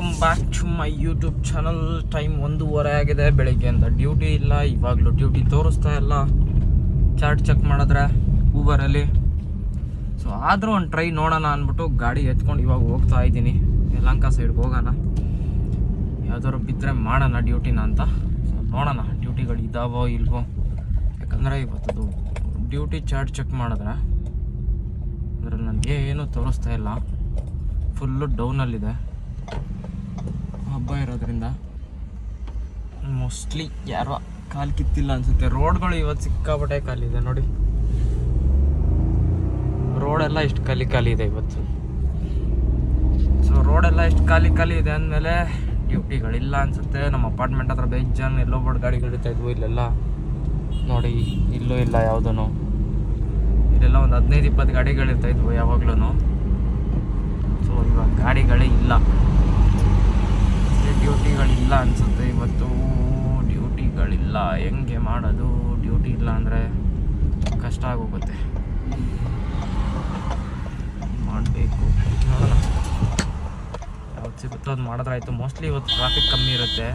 Welcome back to my YouTube channel time ಒಂದೂವರೆ ಆಗಿದೆ ಬೆಳಿಗ್ಗೆಯಿಂದ ಡ್ಯೂಟಿ ಇಲ್ಲ, ಇವಾಗಲೂ ಡ್ಯೂಟಿ ತೋರಿಸ್ತಾ ಇಲ್ಲ. ಚಾರ್ಟ್ ಚೆಕ್ ಮಾಡಿದ್ರೆ ಊಬರಲ್ಲಿ ಸೊ ಆದರೂ ಒಂದು ಟ್ರೈ ನೋಡೋಣ ಅಂದ್ಬಿಟ್ಟು ಗಾಡಿ ಎತ್ಕೊಂಡು ಇವಾಗ ಹೋಗ್ತಾ ಇದ್ದೀನಿ. ಯಲಂಕ ಸೈಡ್ಗೆ ಹೋಗೋಣ. ಯಾವ್ದಾದ್ರು ಬಿದ್ದರೆ ಮಾಡೋಣ ಡ್ಯೂಟಿನ ಅಂತ. ಸೊ ನೋಡೋಣ ಡ್ಯೂಟಿಗಳು ಇದ್ದಾವೋ ಇಲ್ವೋ. ಯಾಕಂದರೆ ಇವತ್ತದು ಡ್ಯೂಟಿ ಚಾರ್ಟ್ ಚೆಕ್ ಮಾಡಿದ್ರೆ ಅಂದರೆ ನನಗೆ ಏನೂ ತೋರಿಸ್ತಾ ಇಲ್ಲ. ಫುಲ್ಲು ಡೌನಲ್ಲಿದೆ ಹಬ್ಬ ಇರೋದ್ರಿಂದ ಮೋಸ್ಟ್ಲಿ ಯಾರೋ ಕಾಲು ಕಿತ್ತಿಲ್ಲ ಅನ್ಸುತ್ತೆ. ರೋಡ್ಗಳು ಇವತ್ತು ಸಿಕ್ಕಾಪಟ್ಟೆ ಖಾಲಿದೆ ನೋಡಿ. ರೋಡೆಲ್ಲ ಇಷ್ಟು ಖಾಲಿ ಖಾಲಿ ಇದೆ ಇವತ್ತು. ಸೊ ರೋಡೆಲ್ಲ ಇಷ್ಟು ಖಾಲಿ ಖಾಲಿ ಇದೆ ಅಂದಮೇಲೆ ಡ್ಯೂಟಿಗಳಿಲ್ಲ ಅನ್ಸುತ್ತೆ. ನಮ್ಮ ಅಪಾರ್ಟ್ಮೆಂಟ್ ಹತ್ರ ಬೇಜಾನ್ ಎಲ್ಲೋ ಬೋರ್ಡ್ ಗಾಡಿಗಳು ಇರ್ತಾ ಇದ್ವು ಇಲ್ಲೆಲ್ಲ. ನೋಡಿ ಇಲ್ಲೂ ಇಲ್ಲ ಯಾವುದೂ ಇಲ್ಲೆಲ್ಲ ಒಂದು ಹದಿನೈದು ಇಪ್ಪತ್ತು ಗಾಡಿಗಳಿರ್ತಾಯಿದ್ವು ಇರ್ತಾ ಇದ್ವು ಯಾವಾಗ್ಲೂ ಸೊ ಇವಾಗ ಗಾಡಿಗಳೇ ಇಲ್ಲ. ಡ್ಯೂಟಿಗಳಿಲ್ಲ ಅನಿಸುತ್ತೆ. ಇವತ್ತು ಡ್ಯೂಟಿಗಳಿಲ್ಲ. ಹೆಂಗೆ ಮಾಡೋದು? ಡ್ಯೂಟಿ ಇಲ್ಲ ಅಂದರೆ ಕಷ್ಟ ಆಗೋಗುತ್ತೆ. ಮಾಡಬೇಕು. ನೋಡೋಣ. ಯಾವ್ದು ಸಿಗುತ್ತೋ ಅದು ಮಾಡಿದ್ರೆ ಆಯಿತು. ಮೋಸ್ಟ್ಲಿ ಇವತ್ತು ಟ್ರಾಫಿಕ್ ಕಮ್ಮಿ ಇರುತ್ತೆ.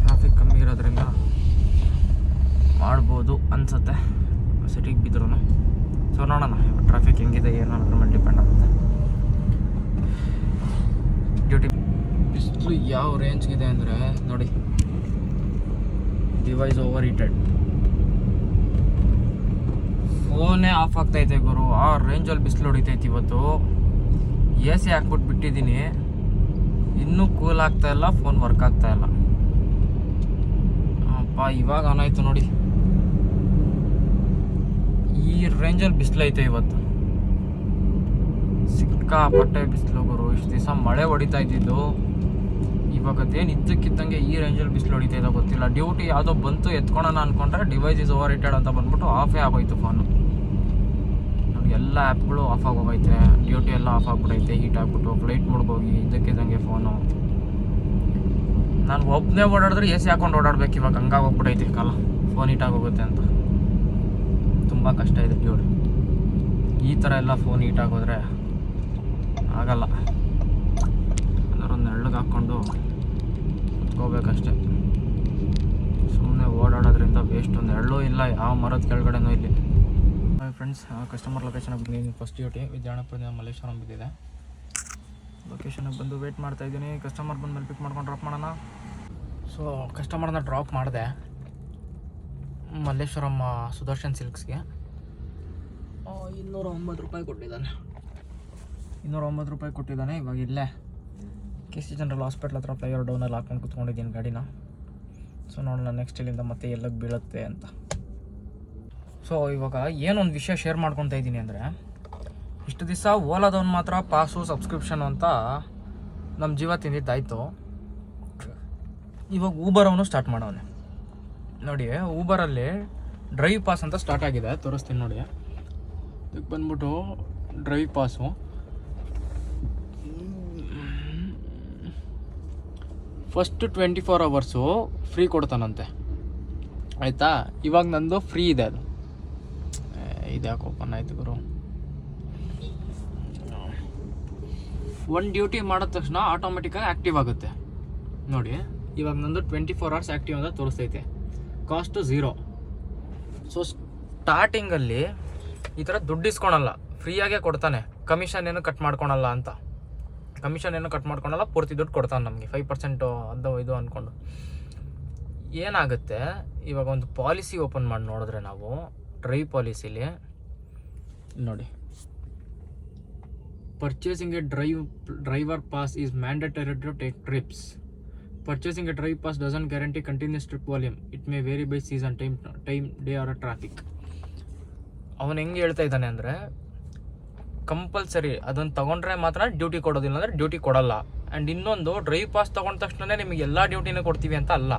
ಟ್ರಾಫಿಕ್ ಕಮ್ಮಿ ಇರೋದ್ರಿಂದ ಮಾಡ್ಬೋದು ಅನಿಸುತ್ತೆ. ಸಿಟಿಗೆ ಬಿದ್ರೂ ಸೊ ನೋಡೋಣ. ಟ್ರಾಫಿಕ್ ಹೆಂಗಿದೆ, ಏನು ಅನ್ನೋದ್ರ ಮೇಲೆ ಡಿಪೆಂಡ್ ಆಗುತ್ತೆ. ಡ್ಯೂಟಿ ಬಿಸಿಲು ಯಾವ ರೇಂಜ್ಗಿದೆ ಅಂದರೆ ನೋಡಿ ಡಿವೈಸ್ ಓವರ್ ಹೀಟೆಡ್ ಫೋನೇ ಆಫ್ ಆಗ್ತೈತೆ ಗುರು. ಆ ರೇಂಜಲ್ಲಿ ಬಿಸಿಲು ಹೊಡಿತೈತೆ ಇವತ್ತು. ಎ ಸಿ ಹಾಕ್ಬಿಟ್ಟು ಬಿಟ್ಟಿದ್ದೀನಿ. ಇನ್ನೂ ಕೂಲ್ ಆಗ್ತಾ ಇಲ್ಲ ಫೋನ್ ವರ್ಕ್ ಆಗ್ತಾ ಇಲ್ಲ. ಅಪ್ಪ ಇವಾಗ ಆನ್ ಆಯ್ತು ನೋಡಿ. ಈ ರೇಂಜಲ್ಲಿ ಬಿಸಿಲೈತೆ ಇವತ್ತು. ಸಿಕ್ಕಾಪಟ್ಟೆ ಬಿಸಿಲು ಗುರು ಇಷ್ಟು ದಿವಸ ಮಳೆ ಹೊಡಿತಾ ಇದ್ದಿದ್ದು. ಇವಾಗ ಅದೇನು ಇದ್ದಕ್ಕಿದ್ದಂಗೆ ಈ ರೇಂಜಲ್ಲಿ ಬಿಸಿಲು ಹೊಡಿತಾ ಇದೆ ಗೊತ್ತಿಲ್ಲ. ಡ್ಯೂಟಿ ಯಾವುದೋ ಬಂತು ಎತ್ಕೊಳೋಣ ಅಂದ್ಕೊಂಡ್ರೆ ಡಿವೈಸ್ ಇಸ್ ಓವರ್ ಹೀಟೆಡ್ ಅಂತ ಬಂದ್ಬಿಟ್ಟು ಆಫೇ ಆಗೋಯ್ತು ಫೋನು ನೋಡಿ, ಎಲ್ಲ ಆ್ಯಪ್ಗಳು ಆಫ್ ಆಗೋಗೈತೆ. ಡ್ಯೂಟಿ ಎಲ್ಲ ಆಫ್ ಆಗ್ಬಿಟ್ಟೈತೆ ಹೀಟ್ ಆಗ್ಬಿಟ್ಟು ಫ್ಲೈಟ್ ಹೋಗಿ ಇದ್ದಕ್ಕಿದ್ದಂಗೆ ಫೋನು ನಾನು ಒಬ್ಬನೇ ಓಡಾಡಿದ್ರೆ ಎ ಸಿ ಹಾಕೊಂಡು ಓಡಾಡ್ಬೇಕು, ಇವಾಗ ಹಂಗಾಗಿ ಕಾಲ. ಫೋನ್ ಹೀಟ್ ಆಗೋಗುತ್ತೆ ಅಂತ. ತುಂಬ ಕಷ್ಟ ಇದೆ ಡ್ಯೂಟಿ ಈ ಥರ ಎಲ್ಲ ಫೋನ್ ಹೀಟ್ ಆಗೋದ್ರೆ ಆಗಲ್ಲ. ಒಂದು ಎಳ್ಳಗೆ ಹಾಕ್ಕೊಂಡು ಕುತ್ಕೋಬೇಕಷ್ಟೆ. ಸುಮ್ಮನೆ ಓಡಾಡೋದ್ರಿಂದ ವೇಸ್ಟ್ ಒಂದು ಎಳ್ಳು ಇಲ್ಲ, ಯಾವ ಮರದ ಕೆಳಗಡೆನೂ ಇಲ್ಲಿ. ಹಾಯ್ ಫ್ರೆಂಡ್ಸ್ ಕಸ್ಟಮರ್ ಲೊಕೇಶನ್ ಬಂದಿದ್ದೀನಿ. ಫಸ್ಟ್ ಡ್ಯೂಟಿ ವಿದ್ಯಾಣಪುರದಿಂದ ಮಲ್ಲೇಶ್ವರಂ ಬಿದ್ದಿದೆ. ಲೊಕೇಶನ್ಗೆ ಬಂದು ವೇಟ್ ಮಾಡ್ತಾ ಇದ್ದೀನಿ. ಕಸ್ಟಮರ್ ಬಂದ ಮೇಲೆ ಪಿಕ್ ಮಾಡ್ಕೊಂಡು ಡ್ರಾಪ್ ಮಾಡೋಣ. ಸೊ ಕಸ್ಟಮರ್ನ ಡ್ರಾಪ್ ಮಾಡಿದೆ. ಮಲ್ಲೇಶ್ವರಂ ಸುದರ್ಶನ್ ಸಿಲ್ಕ್ಸ್ಗೆ ಇನ್ನೂರ ಒಂಬತ್ತು ರೂಪಾಯಿ ಕೊಟ್ಟಿದ್ದಾನೆ. ಇನ್ನೂರ ಒಂಬತ್ತು ರೂಪಾಯಿ ಕೊಟ್ಟಿದ್ದಾನೆ, ಇವಾಗ ಇಲ್ಲೇ. ಕೆ ಸಿ ಜನರಲ್ ಹಾಸ್ಪಿಟ್ಲ್ ಹತ್ರ ಫ್ಲೈಓವರ್ ಡೌನಲ್ಲಿ ಹಾಕೊಂಡು ಕುತ್ಕೊಂಡಿದ್ದೀನಿ ಗಾಡಿನ. ಸೊ ನೋಡೋಣ ನೆಕ್ಸ್ಟ್ ಇಲ್ಲಿಂದ ಮತ್ತೆ ಎಲ್ಲಕ್ಕೆ ಬೀಳುತ್ತೆ ಅಂತ. ಸೊ ಇವಾಗ ಏನೊಂದು ವಿಷಯ ಶೇರ್ ಮಾಡ್ಕೊತಾ ಇದ್ದೀನಿ ಅಂದರೆ, ಇಷ್ಟು ದಿವಸ ಓಲಾದವ್ನು ಮಾತ್ರ ಪಾಸು ಸಬ್ಸ್ಕ್ರಿಪ್ಷನ್ ಅಂತ ನಮ್ಮ ಜೀವ ತಿಂದಿದ್ದಾಯಿತು. ಇವಾಗ ಊಬರ್ ಅವನು ಸ್ಟಾರ್ಟ್ ಮಾಡೋನೆ ನೋಡಿ ಊಬರಲ್ಲಿ ಡ್ರೈವ್ ಪಾಸ್ ಅಂತ ಸ್ಟಾರ್ಟ್ ಆಗಿದೆ. ತೋರಿಸ್ತೀನಿ ನೋಡಿ. ಇದಕ್ಕೆ ಬಂದ್ಬಿಟ್ಟು drive pass first twenty four hours free ಕೊಡ್ತಾನಂತೆ. ಆಯಿತಾ? ಇವಾಗ ನಂದು ಫ್ರೀ ಇದೆ ಅದು. ಇದ್ಯಾಕೆ ಓಪನ್ ಆಯಿತು ಗುರು? ಒಂದು ಡ್ಯೂಟಿ ಮಾಡಿದ ತಕ್ಷಣ ಆಟೋಮೆಟಿಕಾಗಿ ಆ್ಯಕ್ಟಿವ್ ಆಗುತ್ತೆ. ನೋಡಿ, ಇವಾಗ ನಂದು ಟ್ವೆಂಟಿ ಫೋರ್ ಅವರ್ಸ್ ಆ್ಯಕ್ಟಿವ್ ಅಂತ ತೋರಿಸ್ತೈತೆ. ಕಾಸ್ಟು ಝೀರೋ ಸೊ ಸ್ಟಾರ್ಟಿಂಗಲ್ಲಿ ಈ ಥರ ದುಡ್ಡು ಇಸ್ಕೊಳಲ್ಲ. ಫ್ರೀಯಾಗೇ ಕೊಡ್ತಾನೆ. ಕಮಿಷನ್ ಏನು ಕಟ್ ಮಾಡ್ಕೊಳಲ್ಲ ಅಂತ. ಕಮಿಷನ್ ಏನೋ ಕಟ್ ಮಾಡ್ಕೊಂಡಲ್ಲ, ಪೂರ್ತಿ ದುಡ್ಡು ಕೊಡ್ತಾನೆ ನಮಗೆ ಫೈವ್ ಪರ್ಸೆಂಟು ಅದು ಇದು ಅಂದ್ಕೊಂಡು ಏನಾಗುತ್ತೆ, ಇವಾಗ ಒಂದು ಪಾಲಿಸಿ ಓಪನ್ ಮಾಡಿ ನೋಡಿದ್ರೆ ನಾವು ಡ್ರೈವ್ ಪಾಲಿಸಿಲಿ ನೋಡಿ. Purchasing a drive driver pass is mandatory to take trips purchasing a drive pass doesn't guarantee continuous trip volume it may vary by season time time day or traffic ಅವನು ಹೆಂಗೆ ಹೇಳ್ತಾ ಇದ್ದಾನೆ ಅಂದರೆ ಕಂಪಲ್ಸರಿ ಅದನ್ನು ತೊಗೊಂಡ್ರೆ ಮಾತ್ರ ಡ್ಯೂಟಿ ಕೊಡೋದಿಲ್ಲ ಅಂದರೆ ಡ್ಯೂಟಿ ಕೊಡಲ್ಲ. ಆ್ಯಂಡ್ ಇನ್ನೊಂದು ಡ್ರೈವ್ ಪಾಸ್ ತೊಗೊಂಡ ತಕ್ಷಣ ನಿಮಗೆ ಎಲ್ಲ ಡ್ಯೂಟಿನೂ ಕೊಡ್ತೀವಿ ಅಂತ ಅಲ್ಲ.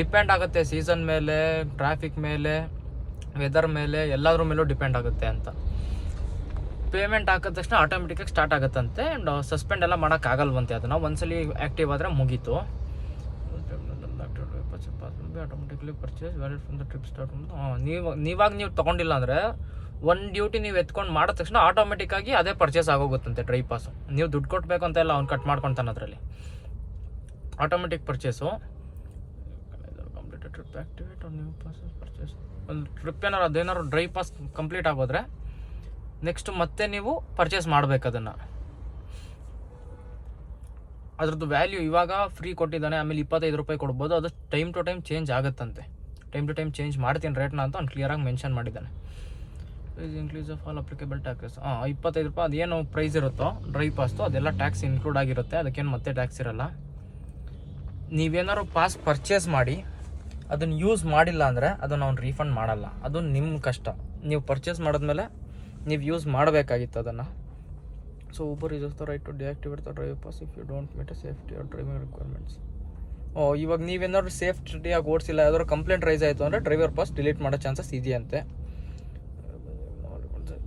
ಡಿಪೆಂಡ್ ಆಗುತ್ತೆ ಸೀಸನ್ ಮೇಲೆ ಟ್ರಾಫಿಕ್ ಮೇಲೆ ವೆದರ್ ಮೇಲೆ, ಎಲ್ಲದ್ರ ಮೇಲೂ ಡಿಪೆಂಡ್ ಆಗುತ್ತೆ ಅಂತ. ಪೇಮೆಂಟ್ ಹಾಕಿದ ತಕ್ಷಣ ಆಟೋಮೆಟಿಕಾಗಿ ಸ್ಟಾರ್ಟ್ ಆಗುತ್ತಂತೆ ಆ್ಯಂಡ್ ಸಸ್ಪೆಂಡ್ ಎಲ್ಲ ಮಾಡೋಕ್ಕಾಗಲ್ವಂತೆ ಅದನ್ನು. ಒಂದ್ಸಲಿ ಆ್ಯಕ್ಟಿವ್ ಆದರೆ ಮುಗೀತು. Automatically purchase valid from the trip start ನೀವು, ನೀವಾಗ ನೀವು ತೊಗೊಂಡಿಲ್ಲ ಅಂದರೆ ಒಂದು ಡ್ಯೂಟಿ ನೀವು ಎತ್ಕೊಂಡು ಮಾಡಿದ ತಕ್ಷಣ ಆಟೋಮೆಟಿಕ್ಕಾಗಿ ಅದೇ ಪರ್ಚೇಸ್ ಆಗೋಗುತ್ತಂತೆ ಡ್ರೈ ಪಾಸು ನೀವು ದುಡ್ಡು ಕೊಟ್ಟಬೇಕು ಅಂತ ಎಲ್ಲ ಅವ್ನು ಕಟ್ ಮಾಡ್ಕೊತಾನೆ ಅದರಲ್ಲಿ. Automatic purchase trip activate new pass purchase ಒಂದು ಟ್ರಿಪ್ ಏನಾರು ಅದೇನಾದ್ರು ಡ್ರೈ ಪಾಸ್ ಕಂಪ್ಲೀಟ್ ಆಗೋದ್ರೆ ನೆಕ್ಸ್ಟ್ ಮತ್ತೆ ನೀವು ಪರ್ಚೇಸ್ ಮಾಡಬೇಕು ಅದನ್ನು. ಅದ್ರದ್ದು ವ್ಯಾಲ್ಯೂ ಇವಾಗ ಫ್ರೀ ಕೊಟ್ಟಿದ್ದಾನೆ, ಆಮೇಲೆ ಇಪ್ಪತ್ತೈದು ರೂಪಾಯಿ ಕೊಡ್ಬೋದು. ಅದು ಟೈಮ್ ಟು ಟೈಮ್ ಚೇಂಜ್ ಆಗುತ್ತಂತೆ. ಟೈಮ್ ಟು ಟೈಮ್ ಚೇಂಜ್ ಮಾಡ್ತೀನಿ ರೇಟ್ನ ಅಂತ ಅವ್ನು ಕ್ಲಿಯರಾಗಿ ಮೆನ್ಷನ್ ಮಾಡಿದ್ದಾನೆ. Is inclusive of all applicable tax ಹಾಂ ಇಪ್ಪತ್ತೈದು ರೂಪಾಯಿ ಅದೇನು ಪ್ರೈಸ್ ಇರುತ್ತೋ ಡ್ರೈ ಪಾಸ್ದು ಅದೆಲ್ಲ ಟ್ಯಾಕ್ಸ್ ಇನ್ಕ್ಲೂಡ್ ಆಗಿರುತ್ತೆ. ಅದಕ್ಕೇನು ಮತ್ತೆ ಟ್ಯಾಕ್ಸ್ ಇರಲ್ಲ. ನೀವೇನಾದ್ರು ಪಾಸ್ ಪರ್ಚೇಸ್ ಮಾಡಿ, ಅದನ್ನು ಯೂಸ್ ಮಾಡಿಲ್ಲ ಅಂದರೆ ಅದನ್ನು ಅವ್ನು ರೀಫಂಡ್ ಮಾಡಲ್ಲ. ಅದು ನಿಮ್ಮ ಕಷ್ಟ. ನೀವು ಪರ್ಚೇಸ್ ಮಾಡಿದ್ಮೇಲೆ ನೀವು ಯೂಸ್ ಮಾಡಬೇಕಾಗಿತ್ತು ಅದನ್ನು. So Uber is the right to deactivate the drive pass if you don't meet a safety or driving requirements ಓ, ಇವಾಗ ನೀವೇನಾದ್ರು ಸೇಫ್ಟಿಯಾಗಿ ಓಡಿಸಿಲ್ಲ, ಯಾವ್ದಾದ್ರು ಕಂಪ್ಲೇಂಟ್ ರೈಸ್ ಆಯಿತು ಅಂದರೆ ಡ್ರೈವರ್ ಪಾಸ್ ಡಿಲೀಟ್ ಮಾಡೋ ಚಾನ್ಸಸ್ ಇದೆಯಂತೆ.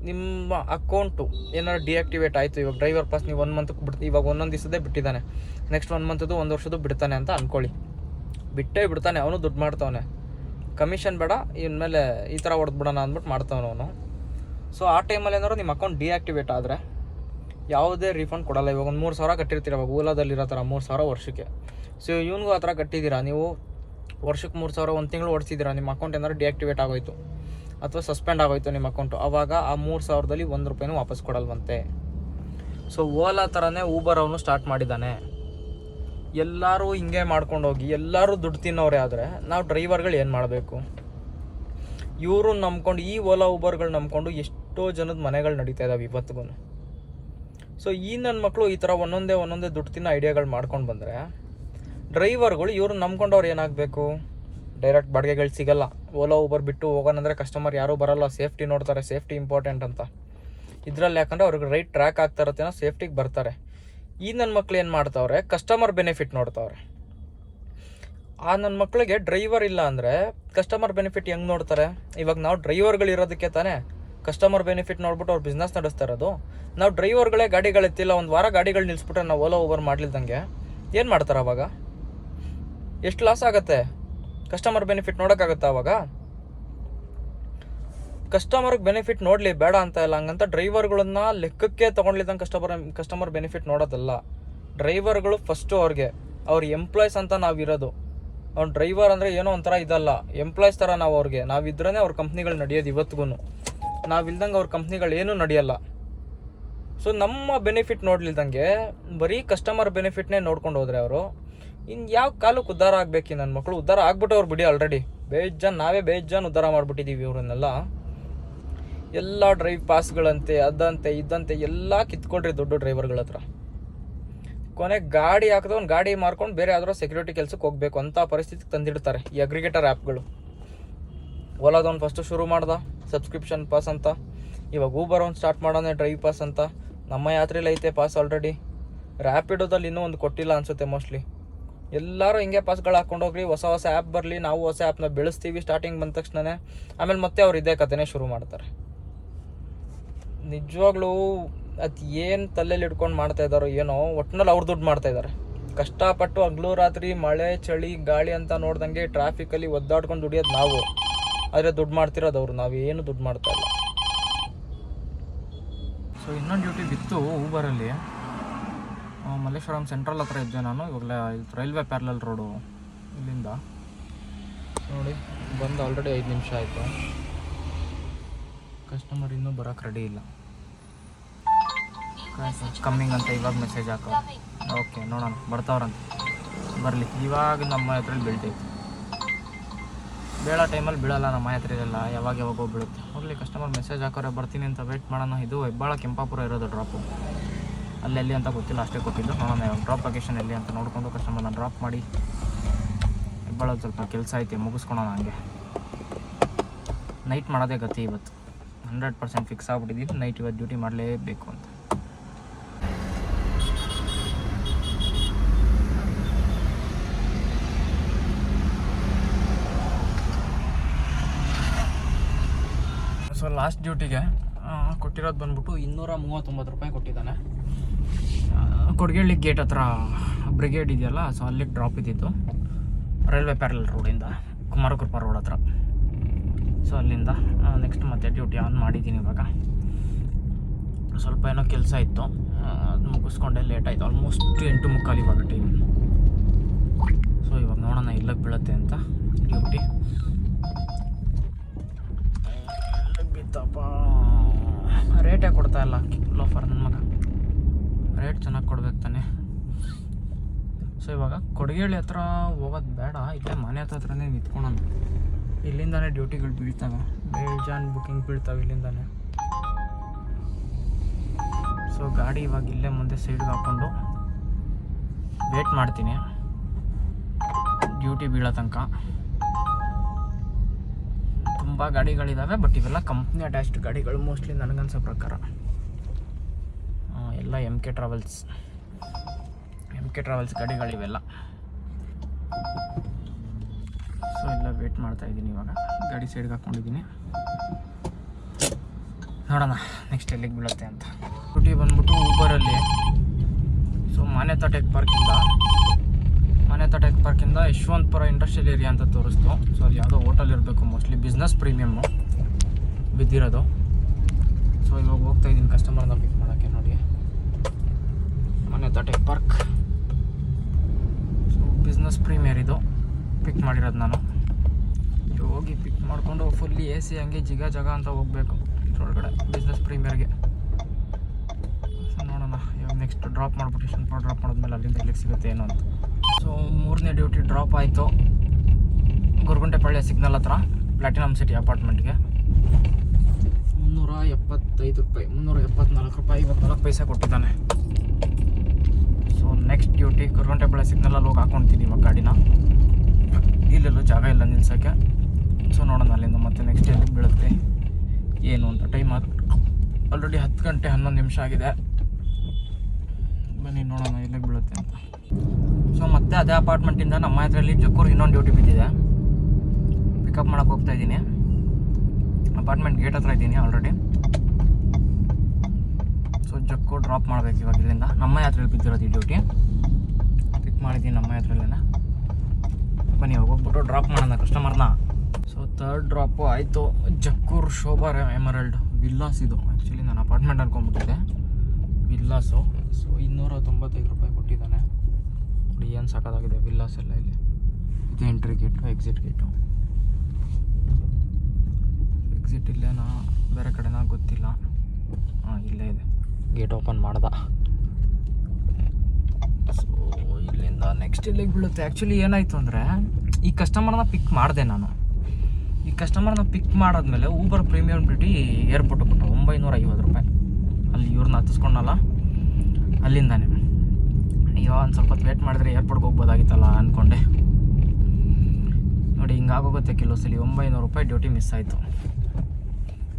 ನಿಮ್ಮ ಅಕೌಂಟು ಏನಾದ್ರು ಡಿಆಕ್ಟಿವೇಟ್ ಆಯಿತು, ಇವಾಗ ಡ್ರೈವರ್ ಪಾಸ್ ನೀವು ಒನ್ ಮಂತ್ ಬಿಟ್ಟು ಇವಾಗ ಒಂದೊಂದು ದಿವಸದೇ ಬಿಟ್ಟಿದ್ದಾನೆ. ನೆಕ್ಸ್ಟ್ ಒನ್ ಮಂತದ್ದು ಒಂದು ವರ್ಷದ್ದು ಬಿಡ್ತಾನೆ ಅಂತ ಅಂದ್ಕೊಳ್ಳಿ ಬಿಟ್ಟೇ ಬಿಡ್ತಾನೆ, ಅವನು ದುಡ್ಡು ಮಾಡ್ತವನೆ. ಕಮಿಷನ್ ಬೇಡ, ಇನ್ಮೇಲೆ ಈ ಥರ ಹೊಡೆದ್ಬಿಡೋಣ ಅಂದ್ಬಿಟ್ಟು ಮಾಡ್ತವನು ಅವನು. ಸೊ ಆ ಟೈಮಲ್ಲಿ ಏನಾದ್ರು ನಿಮ್ಮ ಅಕೌಂಟ್ ಡಿಆಕ್ಟಿವೇಟ್ ಆದರೆ ಯಾವುದೇ ರೀಫಂಡ್ ಕೊಡಲ್ಲ. ಇವಾಗ ಒಂದು ಮೂರು ಸಾವಿರ ಕಟ್ಟಿರ್ತೀರ, ಇವಾಗ ಓಲಾದಲ್ಲಿರೋ ಥರ ಮೂರು ಸಾವಿರ ವರ್ಷಕ್ಕೆ. ಸೊ ಇವನಿಗೂ ಆ ಥರ ಕಟ್ಟಿದ್ದೀರಾ? ನೀವು ವರ್ಷಕ್ಕೆ ಮೂರು ಸಾವಿರ, ಒಂದು ತಿಂಗಳು ಓಡಿಸಿದ್ದೀರಾ? ನಿಮ್ಮ ಅಕೌಂಟ್ ಏನಾದ್ರು ಡಿಆಕ್ಟಿವೇಟ್ ಆಗೋಯ್ತು. ಅಥವಾ ಸಸ್ಪೆಂಡ್ ಆಗೋಯ್ತು ನಿಮ್ಮ ಅಕೌಂಟು ಆವಾಗ ಆ ಮೂರು ಸಾವಿರದಲ್ಲಿ ಒಂದು ರೂಪಾಯಿನೂ ವಾಪಸ್ ಕೊಡಲ್ವಂತೆ. ಸೊ ಓಲಾ ಥರನೇ ಊಬರ್ ಅವನು ಸ್ಟಾರ್ಟ್ ಮಾಡಿದ್ದಾನೆ. ಎಲ್ಲರೂ ಹಿಂಗೆ ಮಾಡ್ಕೊಂಡು ಹೋಗಿ ಎಲ್ಲರೂ ದುಡ್ಡು ತಿನ್ನೋರೇ ಆದರೆ ನಾವು ಡ್ರೈವರ್ಗಳು ಏನು ಮಾಡಬೇಕು? ಇವರು ನಂಬ್ಕೊಂಡು, ಈ ಓಲಾ ಊಬರ್ಗಳು ನಂಬ್ಕೊಂಡು ಎಷ್ಟೋ ಜನದ ಮನೆಗಳು ನಡೀತಾ ಇದಾವೆ ಇವತ್ತಿಗೂ ಸೊ ಈ ನನ್ನ ಮಕ್ಕಳು ಈ ಥರ ಒಂದೊಂದೇ ಒಂದೊಂದೇ ದುಡ್ಡು ತಿನ್ನೋ ಐಡಿಯಾಗಳು ಮಾಡ್ಕೊಂಡು ಬಂದರೆ ಡ್ರೈವರ್ಗಳು ಇವ್ರನ್ನ ನಂಬ್ಕೊಂಡವ್ರು ಏನಾಗಬೇಕು ಡೈರೆಕ್ಟ್ ಬಾಡಿಗೆಗಳು ಸಿಗಲ್ಲ. ಓಲಾ ಊಬರ್ ಬಿಟ್ಟು ಹೋಗೋಣಂದ್ರೆ ಕಸ್ಟಮರ್ ಯಾರೂ ಬರಲ್ಲ. ಸೇಫ್ಟಿ ನೋಡ್ತಾರೆ ಸೇಫ್ಟಿ ಇಂಪಾರ್ಟೆಂಟ್ ಅಂತ. ಇದರಲ್ಲಿ ಯಾಕಂದರೆ ಅವ್ರಿಗೆ ರೈಟ್ ಟ್ರ್ಯಾಕ್ ಆಗ್ತಾ ಇರತ್ತೇನೋ ಸೇಫ್ಟಿಗೆ ಬರ್ತಾರೆ. ಈ ನನ್ನ ಮಕ್ಳು ಏನು ಮಾಡ್ತಾವ್ರೆ? ಕಸ್ಟಮರ್ ಬೆನಿಫಿಟ್ ನೋಡ್ತಾವ್ರೆ. ಆ ನನ್ನ ಮಕ್ಕಳಿಗೆ ಡ್ರೈವರ್ ಇಲ್ಲ ಅಂದರೆ ಕಸ್ಟಮರ್ ಬೆನಿಫಿಟ್ ಹೆಂಗೆ ನೋಡ್ತಾರೆ? ಇವಾಗ ನಾವು ಡ್ರೈವರ್ಗಳು ಇರೋದಕ್ಕೆ ತಾನೇ ಕಸ್ಟಮರ್ ಬೆನಿಫಿಟ್ ನೋಡ್ಬಿಟ್ಟು ಅವ್ರು ಬಿಸ್ನೆಸ್ ನಡೆಸ್ತಾ ಇರೋದು. ನಾವು ಡ್ರೈವರ್ಗಳೇ ಗಾಡಿಗಳಿತ್ತಿಲ್ಲ ಒಂದು ವಾರ ಗಾಡಿಗಳು ನಿಲ್ಲಿಸ್ಬಿಟ್ರೆ ನಾವು ಓಲಾ ಓವರ್ ಮಾಡ್ಲಿಲ್ದಂಗೆ, ಏನು ಮಾಡ್ತಾರೆ ಅವಾಗ? ಎಷ್ಟು ಲಾಸ್ ಆಗುತ್ತೆ? ಕಸ್ಟಮರ್ ಬೆನಿಫಿಟ್ ನೋಡೋಕ್ಕಾಗತ್ತಾ ಅವಾಗ? ಕಸ್ಟಮರ್ಗೆ ಬೆನಿಫಿಟ್ ನೋಡಲಿ, ಬೇಡ ಅಂತ ಇಲ್ಲ. ಹಂಗಂತ ಡ್ರೈವರ್ಗಳನ್ನ ಲೆಕ್ಕಕ್ಕೆ ತೊಗೊಂಡ್ಲಿದ್ದಂಗೆ ಕಸ್ಟಮರ್ ಕಸ್ಟಮರ್ ಬೆನಿಫಿಟ್ ನೋಡೋದಲ್ಲ. ಡ್ರೈವರ್ಗಳು ಫಸ್ಟು ಅವ್ರಿಗೆ. ಅವ್ರ ಎಂಪ್ಲಾಯ್ಸ್ ಅಂತ ನಾವಿರೋದು. ಅವ್ನು ಡ್ರೈವರ್ ಅಂದರೆ ಏನೋ ಒಂಥರ ಇದಲ್ಲ. ಎಂಪ್ಲಾಯ್ಸ್ ಥರ ನಾವು ಅವ್ರಿಗೆ. ನಾವಿದ್ರೇ ಅವ್ರ ಕಂಪ್ನಿಗಳು ನಡೆಯೋದು ಇವತ್ತಿಗೂ ನಾವಿಲ್ದಂಗೆ ಅವ್ರ ಕಂಪ್ನಿಗಳು ಏನೂ ನಡೆಯಲ್ಲ. ಸೊ ನಮ್ಮ ಬೆನಿಫಿಟ್ ನೋಡ್ಲಿಲ್ದಂಗೆ ಬರೀ ಕಸ್ಟಮರ್ ಬೆನಿಫಿಟ್ನೇ ನೋಡ್ಕೊಂಡು ಹೋದ್ರೆ ಅವರು. ಇನ್ನು ಯಾವ ಕಾಲಕ್ಕೆ ಉದ್ಧಾರ ಆಗ್ಬೇಕು ನನ್ನ ಮಕ್ಕಳು ಉದ್ಧಾರ ಆಗ್ಬಿಟ್ಟವ್ರು ಬಿಡಿ ಆಲ್ರೆಡಿ ಬೇಜಾನ್ ನಾವೇ ಬೇಜಾನ್ ಉದ್ಧಾರ ಮಾಡ್ಬಿಟ್ಟಿದ್ದೀವಿ ಇವ್ರನ್ನೆಲ್ಲ. ಎಲ್ಲ ಡ್ರೈವ್ ಪಾಸ್ಗಳಂತೆ ಅದಂತೆ ಇದ್ದಂತೆ ಎಲ್ಲ ಕಿತ್ಕೊಂಡ್ರಿ ದೊಡ್ಡ ಡ್ರೈವರ್ಗಳ ಹತ್ರ ಕೊನೆಗೆ ಗಾಡಿ ಹಾಕಿದವ್ನು ಗಾಡಿ ಮಾರ್ಕೊಂಡು ಬೇರೆ ಯಾವ್ದಾರು ಸೆಕ್ಯೂರಿಟಿ ಕೆಲಸಕ್ಕೆ ಹೋಗಬೇಕು ಅಂತ ಪರಿಸ್ಥಿತಿ ತಂದಿಡ್ತಾರೆ ಈ ಅಗ್ರಿಗೇಟರ್ ಆ್ಯಪ್ಗಳು ಓಲಾದವ್ನು ಫಸ್ಟು ಶುರು ಮಾಡ್ದ ಸಬ್ಸ್ಕ್ರಿಪ್ಷನ್ ಪಾಸ್ ಅಂತ. ಇವಾಗ ಊಬರ್ ಒಂದು ಸ್ಟಾರ್ಟ್ ಮಾಡೋಣ ಡ್ರೈವ್ ಪಾಸ್ ಅಂತ. ನಮ್ಮ ಯಾತ್ರೆಲಿ ಐತೆ ಪಾಸ್ ಆಲ್ರೆಡಿ ರ್ಯಾಪಿಡೋದಲ್ಲಿ ಇನ್ನೂ ಒಂದು ಕೊಟ್ಟಿಲ್ಲ ಅನ್ಸುತ್ತೆ ಮೋಸ್ಟ್ಲಿ ಎಲ್ಲರೂ ಹಿಂಗೆ ಪಾಸ್ಗಳು ಹಾಕೊಂಡು ಹೋಗ್ರಿ, ಹೊಸ ಹೊಸ ಆ್ಯಪ್ ಬರಲಿ, ನಾವು ಹೊಸ ಆ್ಯಪ್ನ ಬೆಳೆಸ್ತೀವಿ ಸ್ಟಾರ್ಟಿಂಗ್ ಬಂದ ತಕ್ಷಣನೇ. ಆಮೇಲೆ ಮತ್ತೆ ಅವ್ರು ಇದೇ ಕಥೆನೇ ಶುರು ಮಾಡ್ತಾರೆ. ನಿಜವಾಗ್ಲೂ ಅದು ಏನು ತಲೆಯಲ್ಲಿ ಇಟ್ಕೊಂಡು ಮಾಡ್ತಾ ಇದ್ದಾರೋ ಏನೋ ಒಟ್ಟಿನಲ್ಲಿ ಅವ್ರು ದುಡ್ಡು ಮಾಡ್ತಾ ಇದ್ದಾರೆ ಕಷ್ಟಪಟ್ಟು ಹಗ್ಲು ರಾತ್ರಿ, ಮಳೆ, ಚಳಿ, ಗಾಳಿ ಅಂತ ನೋಡ್ದಂಗೆ ಟ್ರಾಫಿಕಲ್ಲಿ ಒದ್ದಾಡ್ಕೊಂಡು ದುಡಿಯೋದು ನಾವು. ಆದರೆ ದುಡ್ಡು ಮಾಡ್ತಿರೋದು ಅವರು ನಾವೇನು ದುಡ್ಡು ಮಾಡ್ತಾ ಇಲ್ಲ. ಸೊ ಇನ್ನೊಂದು ಡ್ಯೂಟಿ ಬಿತ್ತು ಊಬರಲ್ಲಿ ಮಲ್ಲೇಶ್ವರಂ ಸೆಂಟ್ರಲ್ ಹತ್ರ ಇದ್ದೆ ನಾನು. ಇವಾಗಲೇ ರೈಲ್ವೆ ಪ್ಯಾರಲಲ್ ರೋಡು ಇಲ್ಲಿಂದ. ನೋಡಿ, ಬಂದು ಆಲ್ರೆಡಿ ಐದು ನಿಮಿಷ ಆಯಿತು. ಕಸ್ಟಮರ್ ಇನ್ನೂ ಬರೋಕ್ಕೆ ರೆಡಿ ಇಲ್ಲ. ಕಮ್ಮಿಂಗ್ ಅಂತ ಇವಾಗ ಮೆಸೇಜ್ ಹಾಕೋ. ಓಕೆ ನೋಡೋಣ. ಬರ್ತಾವ್ರಂತೆ. ಬರಲಿ. ಇವಾಗ ನಮ್ಮ ಹತ್ರಲ್ಲಿ ಬೀಳ್ತೈತೆ ಬೇಡ ಟೈಮಲ್ಲಿ ಬೀಳಲ್ಲ ನಮ್ಮ ಹತ್ರದೆಲ್ಲ ಯಾವಾಗ ಯಾವಾಗ ಬೀಳುತ್ತೆ ಹೋಗಲಿ ಕಸ್ಟಮರ್ ಮೆಸೇಜ್ ಹಾಕೋರೆ ಬರ್ತೀನಿ ಅಂತ ವೆಯ್ಟ್ ಮಾಡೋಣ. ಇದು ಹೆಬ್ಬಾಳ ಕೆಂಪಾಪುರ ಇರೋದು ಡ್ರಾಪು ಅಲ್ಲೆಲ್ಲಿ ಅಂತ ಗೊತ್ತಿಲ್ಲ, ಅಷ್ಟೇ ಗೊತ್ತಿದ್ದು. ನೋಡೋಣ ಡ್ರಾಪ್ ಲೊಕೇಶನ್ ಎಲ್ಲಿ ಅಂತ ನೋಡಿಕೊಂಡು ಕಸ್ಟಮರ್ನ ಡ್ರಾಪ್ ಮಾಡಿ ಹೆಬ್ಬಾಳಲ್ಲಿ ಸ್ವಲ್ಪ ಕೆಲಸ ಐತೆ, ಮುಗಿಸ್ಕೊಳೋಣ ಹಂಗೆ. ನೈಟ್ ಮಾಡೋದೇ ಗತಿ ಇವತ್ತು. ಹಂಡ್ರೆಡ್ ಪರ್ಸೆಂಟ್ ಫಿಕ್ಸ್ ಆಗ್ಬಿಟ್ಟಿದ್ದೀವಿ ನೈಟ್ ಇವತ್ತು ಡ್ಯೂಟಿ ಮಾಡಲೇಬೇಕು ಅಂತ. ಸೊ ಲಾಸ್ಟ್ ಡ್ಯೂಟಿಗೆ ಕೊಟ್ಟಿರೋದು ಬಂದ್ಬಿಟ್ಟು ಇನ್ನೂರ ಮೂವತ್ತೊಂಬತ್ತು ರೂಪಾಯಿ ಕೊಟ್ಟಿದ್ದಾನೆ. ಕೊಡ್ಗೇಳಿ ಗೇಟ್ ಹತ್ರ ಬ್ರಿಗೇಡ್ ಇದೆಯಲ್ಲ ಸೊ ಅಲ್ಲಿ ಡ್ರಾಪ್ ಇದ್ದಿತ್ತು ರೈಲ್ವೆ ಪ್ಯಾರಲ್ ರೋಡಿಂದ ಕುಮಾರಕೃಪಾ ರೋಡ್ ಹತ್ರ. ಸೊ ಅಲ್ಲಿಂದ ನೆಕ್ಸ್ಟ್ ಮತ್ತೆ ಡ್ಯೂಟಿ ಆನ್ ಮಾಡಿದ್ದೀನಿ ಇವಾಗ. ಸ್ವಲ್ಪ ಏನೋ ಕೆಲಸ ಇತ್ತು ಅದು ಮುಗಿಸ್ಕೊಂಡೆ ಲೇಟ್ ಆಯಿತು. ಆಲ್ಮೋಸ್ಟ್ ಎಂಟು ಮುಕ್ಕಾಲು ಇವಾಗ ಟೈಮ್ ಸೊ ಇವಾಗ ನೋಡೋಣ ಇಲ್ಲಕ್ಕೆ ಬೀಳುತ್ತೆ ಅಂತ ಡ್ಯೂಟಿ ಬಿತ್ತಪ್ಪ ರೇಟೇ ಕೊಡ್ತಾ ಇಲ್ಲ? ಲೋಫರ್ ನನ್ನ ಮಗ. ರೇಟ್ ಚೆನ್ನಾಗಿ ಕೊಡ್ಬೇಕು ತಾನೆ. ಸೊ ಇವಾಗ ಕೊಡಗೇಳಿ ಹತ್ರ ಹೋಗೋದು ಬೇಡ. ಇಲ್ಲೇ ಮನೆ ಹತ್ರ ಹತ್ರನೇ ನಿಂತ್ಕೊಳೋಣ ಇಲ್ಲಿಂದಾನೇ ಡ್ಯೂಟಿಗಳು ಬೀಳ್ತವೆ. ಬೇಜಾನ್ ಬುಕಿಂಗ್ ಬೀಳ್ತವೆ ಇಲ್ಲಿಂದಾನೆ. ಸೊ ಗಾಡಿ ಇವಾಗ ಇಲ್ಲೇ ಮುಂದೆ ಸೈಡ್ಗೆ ಹಾಕ್ಕೊಂಡು ವೇಟ್ ಮಾಡ್ತೀನಿ. ಡ್ಯೂಟಿ ಬೀಳೋ ತನಕ. ತುಂಬ ಗಾಡಿಗಳಿದ್ದಾವೆ ಬಟ್ ಇವೆಲ್ಲ ಕಂಪ್ನಿ ಅಟ್ಯಾಚ್ಡ್ ಗಾಡಿಗಳು. ಮೋಸ್ಟ್ಲಿ ನನಗನ್ಸೋ ಪ್ರಕಾರ. M K travels M K travels ಗಾಡಿಗಳಿವೆಲ್ಲ. So ಎಲ್ಲ ವೇಟ್ ಮಾಡ್ತಾ ಇದ್ದೀನಿ ಇವಾಗ. ಗಾಡಿ ಸೈಡ್ಗೆ ಹಾಕ್ಕೊಂಡಿದ್ದೀನಿ ನೋಡೋಣ ನೆಕ್ಸ್ಟ್ ಎಲ್ಲಿಗೆ ಬೀಳುತ್ತೆ ಅಂತ. ಸ್ಕೂಟಿ ಬಂದ್ಬಿಟ್ಟು ಊಬರಲ್ಲಿ ಸೊ ಮಾನ್ಯತಾ ಟೆಕ್ ಪಾರ್ಕಿಂದ ಮಾನ್ಯತಾ ಟೆಕ್ ಪಾರ್ಕಿಂದ ಯಶವಂತಪುರ ಇಂಡಸ್ಟ್ರಿಯಲ್ ಏರಿಯಾ ಅಂತ ತೋರಿಸ್ತು. ಸೊ ಅಲ್ಲಿ ಯಾವುದೋ ಹೋಟೆಲ್ ಇರಬೇಕು ಮೋಸ್ಟ್ಲಿ ಬಿಸ್ನೆಸ್ ಪ್ರೀಮಿಯಮ್ಮು ಬಿದ್ದಿರೋದು. ಸೊ ಇವಾಗ ಹೋಗ್ತಾ ಇದ್ದೀನಿ ಕಸ್ಟಮರ್ನ tech park. So business premier ಇದು. ಪಿಕ್ ಮಾಡಿರೋದು ನಾನು. ಹೋಗಿ ಪಿಕ್ ಮಾಡಿಕೊಂಡು ಫುಲ್ಲಿ ಎ ಸಿ ಹಂಗೆ ಜಿಗ ಜಗ ಅಂತ ಹೋಗಬೇಕು. ಇದ್ರೊಳಗಡೆ ಬಿಸ್ನೆಸ್ ಪ್ರೀಮಿಯರ್ಗೆ ಸೊ ನೋಡೋಣ. ಇವಾಗ ನೆಕ್ಸ್ಟ್ ಡ್ರಾಪ್ ಮಾಡ್ಬಿಟ್ಟು ಸ್ವಲ್ಪ ಡ್ರಾಪ್ ಮಾಡಿದ್ಮೇಲೆ ಅಲ್ಲಿಂದ ಎಲ್ಲಿಗೆ ಸಿಗುತ್ತೆ ಏನು ಅಂತ. ಸೊ ಮೂರನೇ ಡ್ಯೂಟಿ ಡ್ರಾಪ್ ಆಯಿತು. ಗುರುಗುಂಟೆಪಾಳ್ಯ ಸಿಗ್ನಲ್ ಹತ್ರ. ಪ್ಲಾಟಿನಮ್ ಸಿಟಿ ಅಪಾರ್ಟ್ಮೆಂಟ್ಗೆ ಮುನ್ನೂರ ಎಪ್ಪತ್ತೈದು ರೂಪಾಯಿ. ಮುನ್ನೂರ ಎಪ್ಪತ್ನಾಲ್ಕು ರೂಪಾಯಿ. ಐವತ್ನಾಲ್ಕು ಪೈಸೆ ಕೊಟ್ಟಿದ್ದಾನೆ. ಸೊ ನೆಕ್ಸ್ಟ್ ಡ್ಯೂಟಿ ಗುರುಗುಂಟೆಪಾಳ್ಯ ಸಿಗ್ನಲಲ್ಲಿ ಹೋಗಿ ಹಾಕ್ಕೊಂತೀನಿ ಇವಾಗ ಗಾಡಿನ. ಇಲ್ಲೆಲ್ಲೂ ಜಾಗ ಇಲ್ಲ ನಿಲ್ಸೋಕ್ಕೆ. ಸೊ ನೋಡೋಣ ಅಲ್ಲಿಂದ ಮತ್ತೆ ನೆಕ್ಸ್ಟ್ ಎಲ್ಲಿ ಬೀಳುತ್ತೆ, ಏನು ಅಂತ ಟೈಮ್ ಆಲ್ರೆಡಿ ಹತ್ತು ಗಂಟೆ ಹನ್ನೊಂದು ನಿಮಿಷ ಆಗಿದೆ. ಬನ್ನಿ, ನೋಡೋಣ ಎಲ್ಲಿಗೆ ಬೀಳುತ್ತೆ ಅಂತ. ಸೊ ಮತ್ತೆ ಅದೇ ಅಪಾರ್ಟ್ಮೆಂಟಿಂದ ನಮ್ಮ ಹತ್ರಲ್ಲಿ ಜಕ್ಕೂರ್ಗೆ ಇನ್ನೊಂದು ಡ್ಯೂಟಿ ಬಿದ್ದಿದೆ. ಪಿಕಪ್ ಮಾಡೋಕ್ಕೆ ಹೋಗ್ತಾ ಇದ್ದೀನಿ. ಅಪಾರ್ಟ್ಮೆಂಟ್ ಗೇಟ್ ಹತ್ರ ಇದ್ದೀನಿ ಆಲ್ರೆಡಿ ಸೊ ಜಕ್ಕು ಡ್ರಾಪ್ ಮಾಡ್ಬೇಕು ಇವಾಗ ಇಲ್ಲಿಂದ. ನಮ್ಮ ಯಾತ್ರೆಯಲ್ಲಿ ಬಿದ್ದಿರೋದು ಈ ಡ್ಯೂಟಿ ಪಿಕ್ ಮಾಡಿದ್ದೀನಿ ನಮ್ಮ ಯಾತ್ರೆಯಲ್ಲೇನ. ಬನ್ನಿ, ಇವಾಗ ಹೋಗ್ಬಿಟ್ಟು ಡ್ರಾಪ್ ಮಾಡೋಣ ಕಸ್ಟಮರ್ನ ಸೊ ತರ್ಡ್ ಡ್ರಾಪು ಆಯಿತು. ಜಕ್ಕೂರ್ ಶೋಭಾ ಎಮರಲ್ಡ್ ವಿಲ್ಲಾಸ್ ಇದು. ಆ್ಯಕ್ಚುಲಿ ನಾನು ಅಪಾರ್ಟ್ಮೆಂಟ್ ಅನ್ಕೊಂಡ್ಬಿಟ್ಟಿದ್ದೆ. ವಿಲ್ಲಾಸು ಸೊ ಇನ್ನೂರ ತೊಂಬತ್ತೈದು ರೂಪಾಯಿ ಕೊಟ್ಟಿದ್ದಾನೆ. ನೋಡಿ ಏನು ಸಾಕಾಗಿದೆ ವಿಲ್ಲಾಸ್ ಎಲ್ಲ ಇಲ್ಲಿ. ಇದು entry gate exit gate exit ಇಲ್ಲೇನಾ? ಬೇರೆ ಕಡೆನಾ? ಗೊತ್ತಿಲ್ಲ. ಹಾಂ, ಇಲ್ಲೇ ಇದೆ. ಗೇಟ್ ಓಪನ್ ಮಾಡ್ದ. ಸೊ ಇಲ್ಲಿಂದ ನೆಕ್ಸ್ಟ್ ಇಲ್ಲಿಗೆ ಬೀಳುತ್ತೆ. ಆ್ಯಕ್ಚುಲಿ ಏನಾಯಿತು ಅಂದರೆ, ಈ ಕಸ್ಟಮರ್ನ ಪಿಕ್ ಮಾಡಿದೆ ನಾನು. ಈ ಕಸ್ಟಮರ್ನ ಪಿಕ್ ಮಾಡಾದ್ಮೇಲೆ ಊಬರ್ ಪ್ರೀಮಿಯಂ ಡ್ಯೂಟಿ ಏರ್ಪೋರ್ಟ್ ಕೊಟ್ಟು ಒಂಬೈನೂರ ಐವತ್ತು ರೂಪಾಯಿ. ಅಲ್ಲಿ ಇವ್ರನ್ನ ಹತ್ತಿಸ್ಕೊಂಡಲ್ಲ. ಅಲ್ಲಿಂದಾನೆ. ಅಯ್ಯೋ, ಒಂದು ಸ್ವಲ್ಪ ವೇಟ್ ಮಾಡಿದ್ರೆ ಏರ್ಪೋರ್ಟ್ಗೆ ಹೋಗ್ಬೋದಾಗಿತ್ತಲ್ಲ ಅಂದ್ಕೊಂಡೆ ನೋಡಿ, ಹಿಂಗಾಗೋಗುತ್ತೆ ಕೆಲವು ಸಲ ಒಂಬೈನೂರು ರೂಪಾಯಿ ಡ್ಯೂಟಿ ಮಿಸ್ ಆಯಿತು.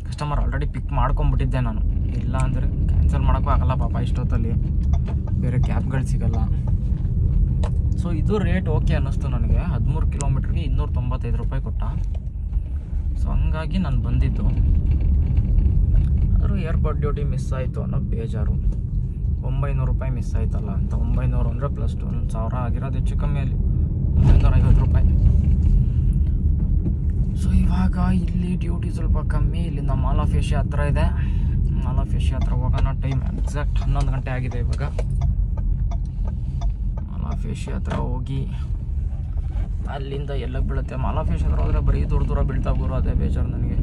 ಕಸ್ಟಮರ್ ಆಲ್ರೆಡಿ ಪಿಕ್ ಮಾಡ್ಕೊಂಬಿಟ್ಟಿದ್ದೆ ನಾನು. ಇಲ್ಲ ಅಂದರೆ ಕ್ಯಾನ್ಸಲ್ ಮಾಡೋಕ್ಕೂ ಆಗಲ್ಲ ಪಾಪ, ಇಷ್ಟೊತ್ತಲ್ಲಿ ಬೇರೆ ಕ್ಯಾಬ್ಗಳು ಸಿಗಲ್ಲ. ಸೊ ಇದು ರೇಟ್ ಓಕೆ ಅನ್ನಿಸ್ತು ನನಗೆ. ಹದಿಮೂರು ಕಿಲೋಮೀಟ್ರಿಗೆ ಇನ್ನೂರ ತೊಂಬತ್ತೈದು ರೂಪಾಯಿ ಕೊಟ್ಟ. ಸೊ ಹಂಗಾಗಿ ನಾನು ಬಂದಿದ್ದು. ಆದರೂ ಏರ್ಪೋರ್ಟ್ ಡ್ಯೂಟಿ ಮಿಸ್ ಆಯಿತು ಅನ್ನೋ ಬೇಜಾರು. ಒಂಬೈನೂರು ರೂಪಾಯಿ ಮಿಸ್ ಆಯ್ತಲ್ಲ ಅಂತ. ಒಂಬೈನೂರು ಅಂದರೆ ಪ್ಲಸ್ ಟು ಒಂದು ಸಾವಿರ ಆಗಿರೋದು ಹೆಚ್ಚು ಕಮ್ಮಿ ಅಲ್ಲಿ. ಒಂಬೈನೂರ ಐವತ್ತು ರೂಪಾಯಿ. ಸೊ ಇವಾಗ ಇಲ್ಲಿ ಡ್ಯೂಟಿ ಸ್ವಲ್ಪ ಕಮ್ಮಿ, ಇಲ್ಲಿಂದ ಮಾಲ್ ಆಫ್ ಏಷ್ಯಾ ಹತ್ರ ಇದೆ. ಮಾಲ್ ಫಿಶ್ ಹತ್ರ ಹೋಗೋಣ. ಟೈಮ್ ಎಕ್ಸಾಕ್ಟ್ ಹನ್ನೊಂದು ಗಂಟೆ ಆಗಿದೆ ಇವಾಗ. ಮಾಲಾ ಫಿಶ್ ಹತ್ರ ಹೋಗಿ ಅಲ್ಲಿಂದ ಎಲ್ಲಕ್ಕೆ ಬೀಳುತ್ತೆ? ಮಾಲಾ ಫಿಶ್ ಹತ್ರ ಹೋದರೆ ಬರೀ ದೂರ ದೂರ ಬೀಳ್ತಾ ಗುರು ಅದೇ ಬೇಜಾರು ನನಗೆ.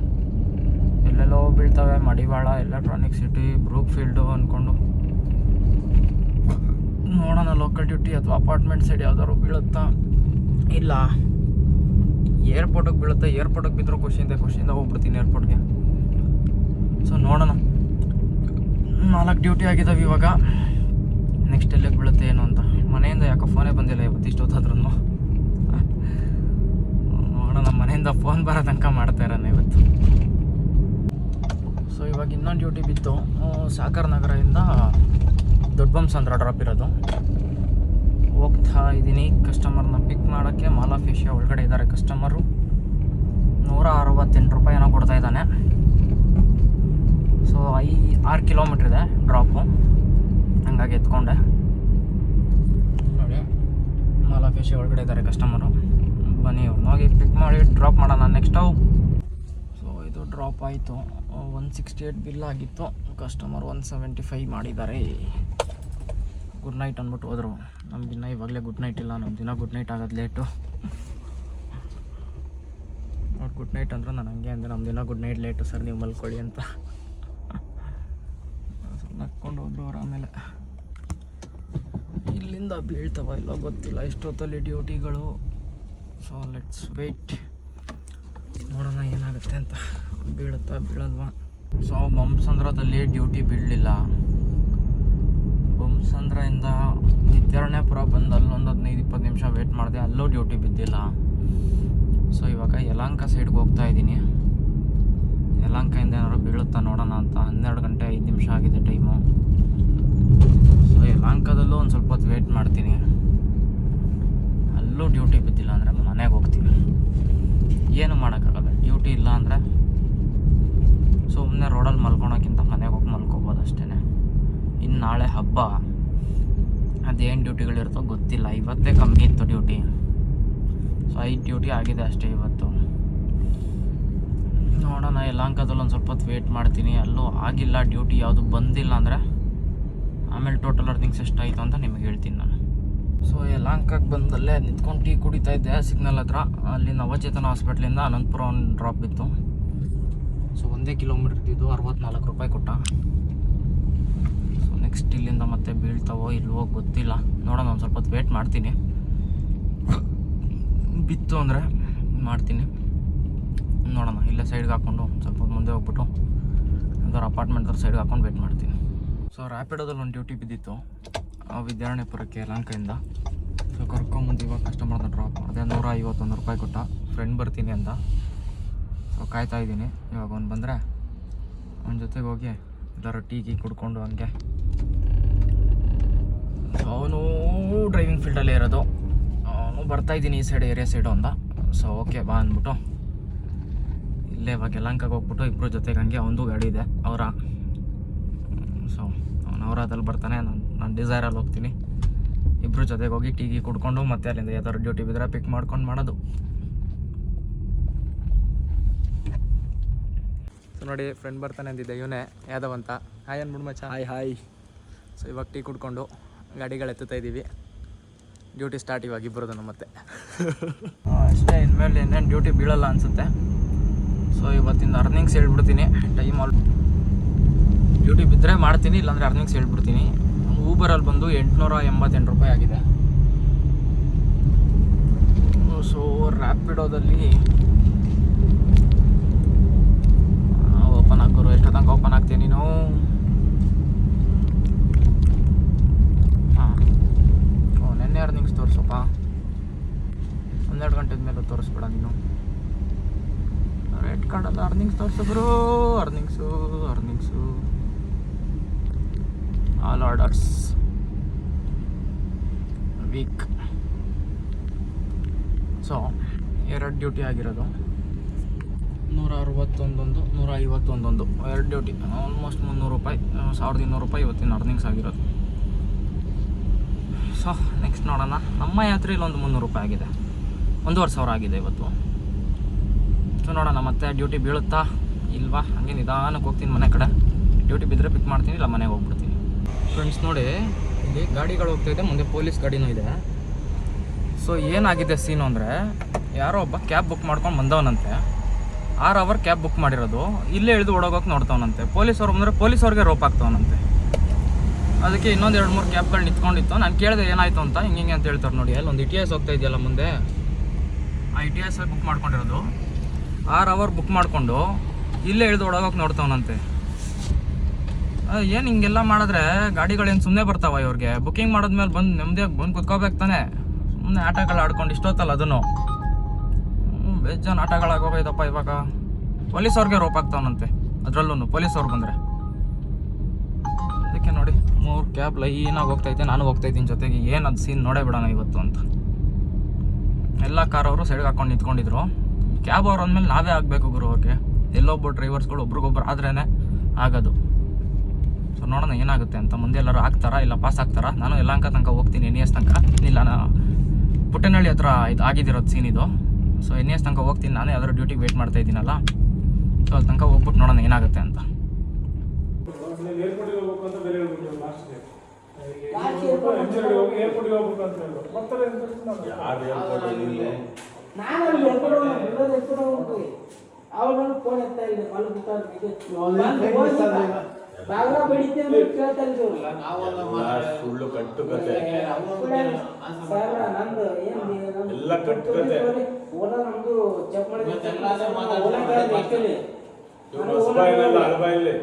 ಎಲ್ಲೆಲ್ಲೋ ಬೀಳ್ತವೆ, Madiwala electronic city Brooke field ಅಂದ್ಕೊಂಡು ನೋಡೋಣ ಲೋಕಲ್ ಡ್ಯೂಟಿ ಅಥವಾ ಅಪಾರ್ಟ್ಮೆಂಟ್ ಸೈಡ್ ಯಾವ್ದಾದ್ರು ಬೀಳುತ್ತಾ? ಇಲ್ಲ. ಏರ್ಪೋರ್ಟಿಗೆ ಬೀಳುತ್ತೆ. ಏರ್ಪೋರ್ಟಿಗೆ ಬಿದ್ದರೂ ಖುಷಿಯಿಂದ ಖುಷಿಯಿಂದ ಹೋಗ್ಬಿಡ್ತೀನಿ ಏರ್ಪೋರ್ಟ್ಗೆ ಸೊ ನೋಡೋಣ. ನಾಲ್ಕು ಡ್ಯೂಟಿ ಆಗಿದ್ದಾವೆ ಇವಾಗ. ನೆಕ್ಸ್ಟ್ ಎಲ್ಲಿಗೆ ಬೀಳುತ್ತೆ, ಏನು ಅಂತ. ಮನೆಯಿಂದ ಯಾಕೋ ಫೋನೇ ಬಂದಿಲ್ಲ ಇವತ್ತು ಇಷ್ಟೊತ್ತಾದ್ರೂ ನೋಡೋಣ ಮನೆಯಿಂದ ಫೋನ್ ಬರೋ ತನಕ ಮಾಡ್ತಾ ಇರೋಣ ಇವತ್ತು. ಸೊ ಇವಾಗ ಇನ್ನೊಂದು ಡ್ಯೂಟಿ ಬಿತ್ತು. ಸಾಗರ್ ನಗರದಿಂದ ದೊಡ್ಡಬಂಸಂದ್ರ ಡ್ರಾಪ್ ಇರೋದು. ಹೋಗ್ತಾ ಇದ್ದೀನಿ. ಕಸ್ಟಮರ್ನ ಪಿಕ್ ಮಾಡೋಕ್ಕೆ ಮಾಲ್ ಆಫ್ ಏಷ್ಯಾ ಒಳಗಡೆ ಇದ್ದಾರೆ ಕಸ್ಟಮರು ನೂರ ಅರವತ್ತೆಂಟು ರೂಪಾಯಿ ಏನೋ ಕೊಡ್ತಾ ಇದ್ದಾನೆ. ಸೊ ಐ ಆರು ಕಿಲೋಮೀಟ್ರ್ ಇದೆ ಡ್ರಾಪು ಹಂಗಾಗಿ ಎತ್ಕೊಂಡೆ. ನೋಡಿ ಮಾಲ್ ಆಫ್ ಒಳಗಡೆ ಇದ್ದಾರೆ ಕಸ್ಟಮರು ಬನ್ನಿ ಹೋಗಿ ಪಿಕ್ ಮಾಡಿ ಡ್ರಾಪ್ ಮಾಡೋಣ ನೆಕ್ಸ್ಟ್ ಅವು. ಸೊ, ಇದು ಡ್ರಾಪ್ ಆಯಿತು. ಒನ್ ಸಿಕ್ಸ್ಟಿ ಏಯ್ಟ್ ಬಿಲ್ ಆಗಿತ್ತು. ಕಸ್ಟಮರ್ ಒನ್ ಸೆವೆಂಟಿ ಫೈವ್ ಮಾಡಿದ್ದಾರೆ. ಗುಡ್ ನೈಟ್ ಅಂದ್ಬಿಟ್ಟು ಹೋದರು. ನಮ್ಗೆ ದಿನ ಇವಾಗಲೇ ಗುಡ್ ನೈಟ್ ಇಲ್ಲ ನಮ್ಮ ದಿನ ಗುಡ್ ನೈಟ್ ಆಗೋದು ಲೇಟು ನೋಡಿ ಗುಡ್ ನೈಟ್ ಅಂದ್ರೆ ನಾನು ಹಂಗೆ ಅಂದರೆ ನಮ್ಮ ದಿನ ಗುಡ್ ನೈಟ್ ಲೇಟು ಸರ್, ನೀವು ಮಲ್ಕೊಳ್ಳಿ ಅಂತ. ನಕ್ಕೊಂಡು ಹೋದ್ರು ಅವ್ರು ಆಮೇಲೆ. ಇಲ್ಲಿಂದ ಬೀಳ್ತವ ಇಲ್ಲ ಗೊತ್ತಿಲ್ಲ. ಇಷ್ಟೊತ್ತಲ್ಲಿ ಡ್ಯೂಟಿಗಳು. ಸೊ ಲೆಟ್ಸ್ ವೆಯ್ಟ್ ನೋಡೋಣ ಏನಾಗುತ್ತೆ ಅಂತ. ಬೀಳುತ್ತಾ ಬೀಳಲ್ವಾ? So ಬೊಮ್ಮಸಂದ್ರದಲ್ಲಿ duty ಬೀಳಲಿಲ್ಲ. ಬೊಂಬಸಂದ್ರದಿಂದ ನಿತ್ಯಾರಣ್ಯಪುರ ಬಂದು ಅಲ್ಲೊಂದು ಹದಿನೈದು, ಇಪ್ಪತ್ತು ನಿಮಿಷ ವೇಟ್ ಮಾಡಿದೆ. ಅಲ್ಲೂ ಡ್ಯೂಟಿ ಬಿದ್ದಿಲ್ಲ. ಸೊ ಇವಾಗ ಯಲಹಂಕ ಸೈಡ್ಗೆ ಹೋಗ್ತಾ ಇದ್ದೀನಿ. ಯಲಹಂಕದಿಂದ ಏನಾದ್ರು ಬೀಳುತ್ತಾ ನೋಡೋಣ ಅಂತ. ಹನ್ನೆರಡು ಗಂಟೆ ಐದು ನಿಮಿಷ ಆಗಿದೆ ಟೈಮು ಯಲಹಂಕದಲ್ಲೂ ಒಂದು ಸ್ವಲ್ಪ ಹೊತ್ತು ವೇಟ್ ಮಾಡ್ತೀನಿ. ಅಲ್ಲೂ ಡ್ಯೂಟಿ ಬಿದ್ದಿಲ್ಲ ಅಂದರೆ ಮನೆಗೆ ಹೋಗ್ತೀನಿ. ಏನು ಮಾಡೋಕ್ಕಾಗಲ್ಲ. ಡ್ಯೂಟಿ ಇಲ್ಲ ಅಂದರೆ ಸುಮ್ಮನೆ ರೋಡಲ್ಲಿ ಮಲ್ಕೊಳೋಕ್ಕಿಂತ ಮನೆಗೆ ಹೋಗಿ ಮಲ್ಕೋಬೋದು ಅಷ್ಟೇ ಇನ್ನು ನಾಳೆ ಹಬ್ಬ. ಅದೇನು ಡ್ಯೂಟಿಗಳಿರುತ್ತೋ ಗೊತ್ತಿಲ್ಲ. ಇವತ್ತೇ ಕಮ್ಮಿ ಇತ್ತು ಡ್ಯೂಟಿ ಸೊ ಐದು ಡ್ಯೂಟಿ ಆಗಿದೆ ಅಷ್ಟೇ ಇವತ್ತು. ನೋಡೋಣ ಯಲಹಂಕದಲ್ಲಿ ಒಂದು ಸ್ವಲ್ಪ ಹೊತ್ತು ವೇಟ್ ಮಾಡ್ತೀನಿ. ಅಲ್ಲೂ ಆಗಿಲ್ಲ ಡ್ಯೂಟಿ ಯಾವುದು ಬಂದಿಲ್ಲ ಅಂದರೆ ಆಮೇಲೆ ಟೋಟಲ್ ಅರ್ನಿಂಗ್ಸ್ ಎಷ್ಟಾಯಿತು ಅಂತ ನಿಮಗೆ ಹೇಳ್ತೀನಿ ನಾನು. ಸೊ ಯಲಾಂಕಾಗೆ ಬಂದಲ್ಲೇ ನಿಂತ್ಕೊಂಡು ಟೀ ಕುಡಿತಾ ಇದ್ದೆ, ಸಿಗ್ನಲ್ ಹತ್ರ. ಅಲ್ಲಿ ನವಚೇತನ ಹಾಸ್ಪಿಟ್ಲಿಂದ ಅನಂತಪುರ ಒಂದು ಡ್ರಾಪ್ ಇತ್ತು ಸೊ ಒಂದೇ ಕಿಲೋಮೀಟ್ರ್ ಇದ್ದಿದ್ದು ಅರವತ್ನಾಲ್ಕು ರೂಪಾಯಿ ಕೊಟ್ಟ. ಸೊ ನೆಕ್ಸ್ಟ್ ಇಲ್ಲಿಂದ ಮತ್ತೆ ಬೀಳ್ತಾವೋ ಇಲ್ವೋ ಗೊತ್ತಿಲ್ಲ. ನೋಡೋಣ, ಒಂದು ಸ್ವಲ್ಪ ಹೊತ್ತು ವೇಟ್ ಮಾಡ್ತೀನಿ. ಬಿತ್ತು ಅಂದರೆ ಮಾಡ್ತೀನಿ. ನೋಡೋಣ, ಇಲ್ಲೇ ಸೈಡ್ಗೆ ಹಾಕ್ಕೊಂಡು ಸ್ವಲ್ಪ ಮುಂದೆ ಹೋಗ್ಬಿಟ್ಟು ಯಾವ್ದಾರು ಅಪಾರ್ಟ್ಮೆಂಟ್ ಸೈಡ್ಗೆ ಹಾಕೊಂಡು ವೇಟ್ ಮಾಡ್ತೀನಿ. ಸೊ ರ್ಯಾಪಿಡೋದಲ್ಲಿ ಒಂದು ಡ್ಯೂಟಿ ಬಿದ್ದಿತ್ತು. ಆ ವಿದ್ಯಾರಣ್ಯಪುರಕ್ಕೆ ಲಂಕೆಯಿಂದ ಸೊ ಕರ್ಕೊಂಬಂದು ಇವಾಗ ಕಸ್ಟಮರ್ನ ಡ್ರಾಪ್ ಮಾಡಿದೆ. ನೂರ ಐವತ್ತೊಂದು ರೂಪಾಯಿ ಕೊಟ್ಟ. ಫ್ರೆಂಡ್ ಬರ್ತೀನಿ ಅಂತ. ಸೊ ಕಾಯ್ತಾ ಇದ್ದೀನಿ. ಇವಾಗ ಅವ್ನು ಬಂದರೆ ಅವನ ಜೊತೆಗೆ ಹೋಗಿ ಎಲ್ಲರೂ ಟೀ, ಗೀ ಕುಡ್ಕೊಂಡು ಹಂಗೆ. ಸೊ ಅವನು ಡ್ರೈವಿಂಗ್ ಫೀಲ್ಡಲ್ಲೇ ಇರೋದು. ಅವನು ಬರ್ತಾ ಇದ್ದೀನಿ ಈ ಸೈಡ್ ಏರಿಯಾ ಸೈಡು ಅಂತ. ಸೊ ಓಕೆ ಬಾ ಅಂದ್ಬಿಟ್ಟು. ಇಲ್ಲೇ ಇವಾಗ ಯಲಹಂಕಕ್ಕೆ ಹೋಗ್ಬಿಟ್ಟು ಇಬ್ಬರು ಜೊತೆಗೆ ಹಂಗೆ, ಅವನದು ಗಾಡಿ ಇದೆ. ಅವರ ಅವನು ಅವರದಲ್ಲಿ ಬರ್ತಾನೆ ನಾನು ನಾನು ಡಿಸೈರಲ್ಲಿ ಹೋಗ್ತೀನಿ. ಇಬ್ಬರು ಜೊತೆಗೆ ಹೋಗಿ ಟೀ ಗೀ ಕುಡ್ಕೊಂಡು ಮತ್ತೆ ಅಲ್ಲಿಂದ ಯಾವ್ದಾದ್ರು ಡ್ಯೂಟಿ ಬಿದ್ದರೆ ಪಿಕ್ ಮಾಡ್ಕೊಂಡು ಮಾಡೋದು. ಸೊ ನೋಡಿ ಫ್ರೆಂಡ್ ಬರ್ತಾನೆ ಅಂದಿದ್ದೆ ಇವನೇ ಯಾದವ್ ಅಂತ. ಹಾಯ್ ಅನ್ ಮಚ್ಚ. ಹಾಯ್ ಹಾಯ್ ಸೊ ಇವಾಗ ಟೀ ಕುಡ್ಕೊಂಡು ಗಾಡಿಗಳು ಎತ್ತುತ್ತಾ ಇದ್ದೀವಿ ಡ್ಯೂಟಿ ಸ್ಟಾರ್ಟ್ ಇವಾಗ ಇಬ್ಬರದನ್ನು ಮತ್ತೆ. ಅಷ್ಟೇ ಇನ್ಮೇಲೆ ಇನ್ನೇನು ಡ್ಯೂಟಿ ಬೀಳಲ್ಲ ಅನಿಸುತ್ತೆ. ಸೊ ಇವತ್ತಿಂದ ಅರ್ನಿಂಗ್ಸ್ ಹೇಳ್ಬಿಡ್ತೀನಿ. ಟೈಮ್ ಆಲ್ ಡ್ಯೂಟಿ ಬಿದ್ದರೆ ಮಾಡ್ತೀನಿ, ಇಲ್ಲಾಂದರೆ ಅರ್ನಿಂಗ್ಸ್ ಹೇಳ್ಬಿಡ್ತೀನಿ. ಊಬರಲ್ಲಿ ಬಂದು ಎಂಟುನೂರ ಎಂಬತ್ತೆಂಟು ರೂಪಾಯಿ ಆಗಿದೆ. ಸೊ ರ್ಯಾಪಿಡೋದಲ್ಲಿ ಓಪನ್ ಹಾಕೋರು, ಎಷ್ಟು ತನಕ ಓಪನ್ ಆಗ್ತೀನಿ ನೀನು? ಹಾಂ. ಓ, ನೆನ್ನೆ ಅರ್ನಿಂಗ್ಸ್ ತೋರಿಸಪ್ಪ ಹನ್ನೆರಡು ಗಂಟೆದ ಮೇಲೆ ತೋರಿಸ್ಬಿಡ ನೀನು. ರೆಡ್ ಕಾರ್ಡಲ್ಲ ಅರ್ನಿಂಗ್ಸ್ ತೋರಿಸಿದ್ರು earnings earnings. All orders. Week so ಎರಡು ಡ್ಯೂಟಿ ಆಗಿರೋದು. ನೂರ ಅರವತ್ತೊಂದೊಂದು ನೂರ ಐವತ್ತೊಂದೊಂದು ಎರಡು ಡ್ಯೂಟಿ ಆಲ್ಮೋಸ್ಟ್ ಮುನ್ನೂರು ರೂಪಾಯಿ ಸಾವಿರದ ಇನ್ನೂರು ರೂಪಾಯಿ ಇವತ್ತಿನ ಅರ್ನಿಂಗ್ಸ್ ಆಗಿರೋದು. ಸೊ ನೆಕ್ಸ್ಟ್ ನೋಡೋಣ. ನಮ್ಮ ಯಾತ್ರೆಯಲ್ಲಿ ಒಂದು ಮುನ್ನೂರು ರೂಪಾಯಿ ಆಗಿದೆ. ಒಂದೂವರೆ ಸಾವಿರ ಆಗಿದೆ ಇವತ್ತು. ಸೊ ನೋಡೋಣ ಮತ್ತೆ ಡ್ಯೂಟಿ ಬೀಳುತ್ತಾ ಇಲ್ವಾ? ಹಾಗೆ ನಿಧಾನಕ್ಕೆ ಹೋಗ್ತೀನಿ ಮನೆ ಕಡೆ. ಡ್ಯೂಟಿ ಬಿದ್ದರೆ ಪಿಕ್ ಮಾಡ್ತೀನಿ, ಇಲ್ಲ ಮನೆಗೆ ಹೋಗ್ಬಿಡ್ತೀನಿ. ಫ್ರೆಂಡ್ಸ್ ನೋಡಿ, ಇಲ್ಲಿ ಗಾಡಿಗಳು ಹೋಗ್ತಾ ಇದೆ, ಮುಂದೆ ಪೊಲೀಸ್ ಗಾಡಿನೂ ಇದೆ. ಸೊ ಏನಾಗಿದೆ ಸೀನು ಅಂದರೆ, ಯಾರೋ ಒಬ್ಬ ಕ್ಯಾಬ್ ಬುಕ್ ಮಾಡ್ಕೊಂಡು ಬಂದವನಂತೆ. ಆರು ಅವರ್ ಕ್ಯಾಬ್ ಬುಕ್ ಮಾಡಿರೋದು, ಇಲ್ಲೇ ಇಳಿದು ಓಡೋಗೋಕೆ ನೋಡ್ತಾವನಂತೆ. ಪೊಲೀಸವ್ರು ಬಂದರೆ ಪೊಲೀಸವ್ರಿಗೆ ರೋಪ್ ಆಗ್ತಾವನಂತೆ ಅದಕ್ಕೆ ಇನ್ನೊಂದು ಎರಡು ಮೂರು ಕ್ಯಾಬ್ಗಳು ನಿಂತ್ಕೊಂಡಿತ್ತು. ನಾನು ಕೇಳಿದೆ ಏನಾಯಿತು ಅಂತ, ಹಿಂಗೆ ಹಿಂಗೆ ಅಂತ ಹೇಳ್ತಾರೆ ನೋಡಿ, ಅಲ್ಲಿ ಒಂದು ಇ ಹೋಗ್ತಾ ಇದೆಯಲ್ಲ ಮುಂದೆ. ಆ ಇ ಬುಕ್ ಮಾಡ್ಕೊಂಡಿರೋದು. ಆರು ಅವರ್ ಬುಕ್ ಮಾಡಿಕೊಂಡು, ಇಲ್ಲೇ ಇಳಿದು ಓಡೋಗೋಕೆ ನೋಡ್ತಾವನಂತೆ. ಏನು ಹಿಂಗೆಲ್ಲ ಮಾಡಿದ್ರೆ ಗಾಡಿಗಳೇನು ಸುಮ್ಮನೆ ಬರ್ತಾವ ಇವ್ರಿಗೆ? ಬುಕಿಂಗ್ ಮಾಡಿದ್ಮೇಲೆ ಬಂದು ನೆಮ್ಮದಿಯಾಗಿ ಬಂದು ಕುತ್ಕೋಬೇಕು ತಾನೆ? ಸುಮ್ಮನೆ ಆಟಗಳು ಆಡ್ಕೊಂಡು ಇಷ್ಟೊತ್ತಲ್ಲ ಅದನ್ನು. ಬೇಜಾನ್ ಆಟಗಳಾಗೋಗೈತಪ್ಪ ಇವಾಗ. ಪೊಲೀಸವ್ರಿಗೆ ರೋಪ್ ಆಗ್ತಾವನಂತೆ ಅದರಲ್ಲೂ ಪೊಲೀಸವ್ರು ಬಂದರೆ. ಅದಕ್ಕೆ ನೋಡಿ, ಮೂರು ಕ್ಯಾಬ್ ಲೈನಾಗಿ ಹೋಗ್ತೈತೆ ನಾನು ಹೋಗ್ತಾ ಇದ್ದೀನಿ ಜೊತೆಗೆ. ಏನು ಅದು ಸೀನ್ ನೋಡೇ ಬಿಡೋಣ ಇವತ್ತು ಅಂತ. ಎಲ್ಲ ಕಾರ್ ಅವರು ಸೈಡ್ಗೆ ಹಾಕೊಂಡು ನಿಂತ್ಕೊಂಡಿದ್ರು. ಕ್ಯಾಬ್ ಅವ್ರು ಅಂದಮೇಲೆ ನಾವೇ ಆಗಬೇಕು ಗುರು ಅವ್ರಿಗೆ. ಎಲ್ಲೊಬ್ಬ ಡ್ರೈವರ್ಸ್ಗಳು ಒಬ್ರಿಗೊಬ್ರು ಆದ್ರೇ ಆಗೋದು. ಸೊ ನೋಡೋಣ ಏನಾಗುತ್ತೆ ಅಂತ ಮುಂದೆ ಎಲ್ಲರೂ ಆಗ್ತಾರಾ ಇಲ್ಲ ಪಾಸ್ ಆಗ್ತಾರಾ? ನಾನು ಎಲ್ಲಾಂಕ ತನಕ ಹೋಗ್ತೀನಿ ಎನ್ ಎಸ್ ತನಕ. ಇಲ್ಲ ನಾ ಪುಟ್ಟನಹಳ್ಳಿ ಹತ್ರ ಇದು ಆಗಿದ್ದಿರೋದು ಸೀನ್ ಇದು. ಸೊ ಎನ್ ಎಸ್ ತನಕ ಹೋಗ್ತೀನಿ ನಾನು ಯಾವ್ದಾದ್ರು ಡ್ಯೂಟಿಗೆ ವೇಟ್ ಮಾಡ್ತಾ ಇದ್ದೀನಲ್ಲ. ಸೊ ಅಲ್ಲಿ ತನಕ ಹೋಗ್ಬಿಟ್ಟು ನೋಡೋಣ ಏನಾಗುತ್ತೆ ಅಂತ. ಫೋನ್ ಬಡಿತೀವಿ ಕೇಳ್ತಾ ಸುಳ್ಳು ಕಟ್ಟು ಕತೆ. ಸಾಹೇಬ್ರ, ನಂದು ಏನ್ ಎಲ್ಲ ಕಟ್ಟುಕತೆ. ಓಲ ನಮ್ದು ಚೆಕ್ ಇವ್ರು ಹೇಳ್ರಿ.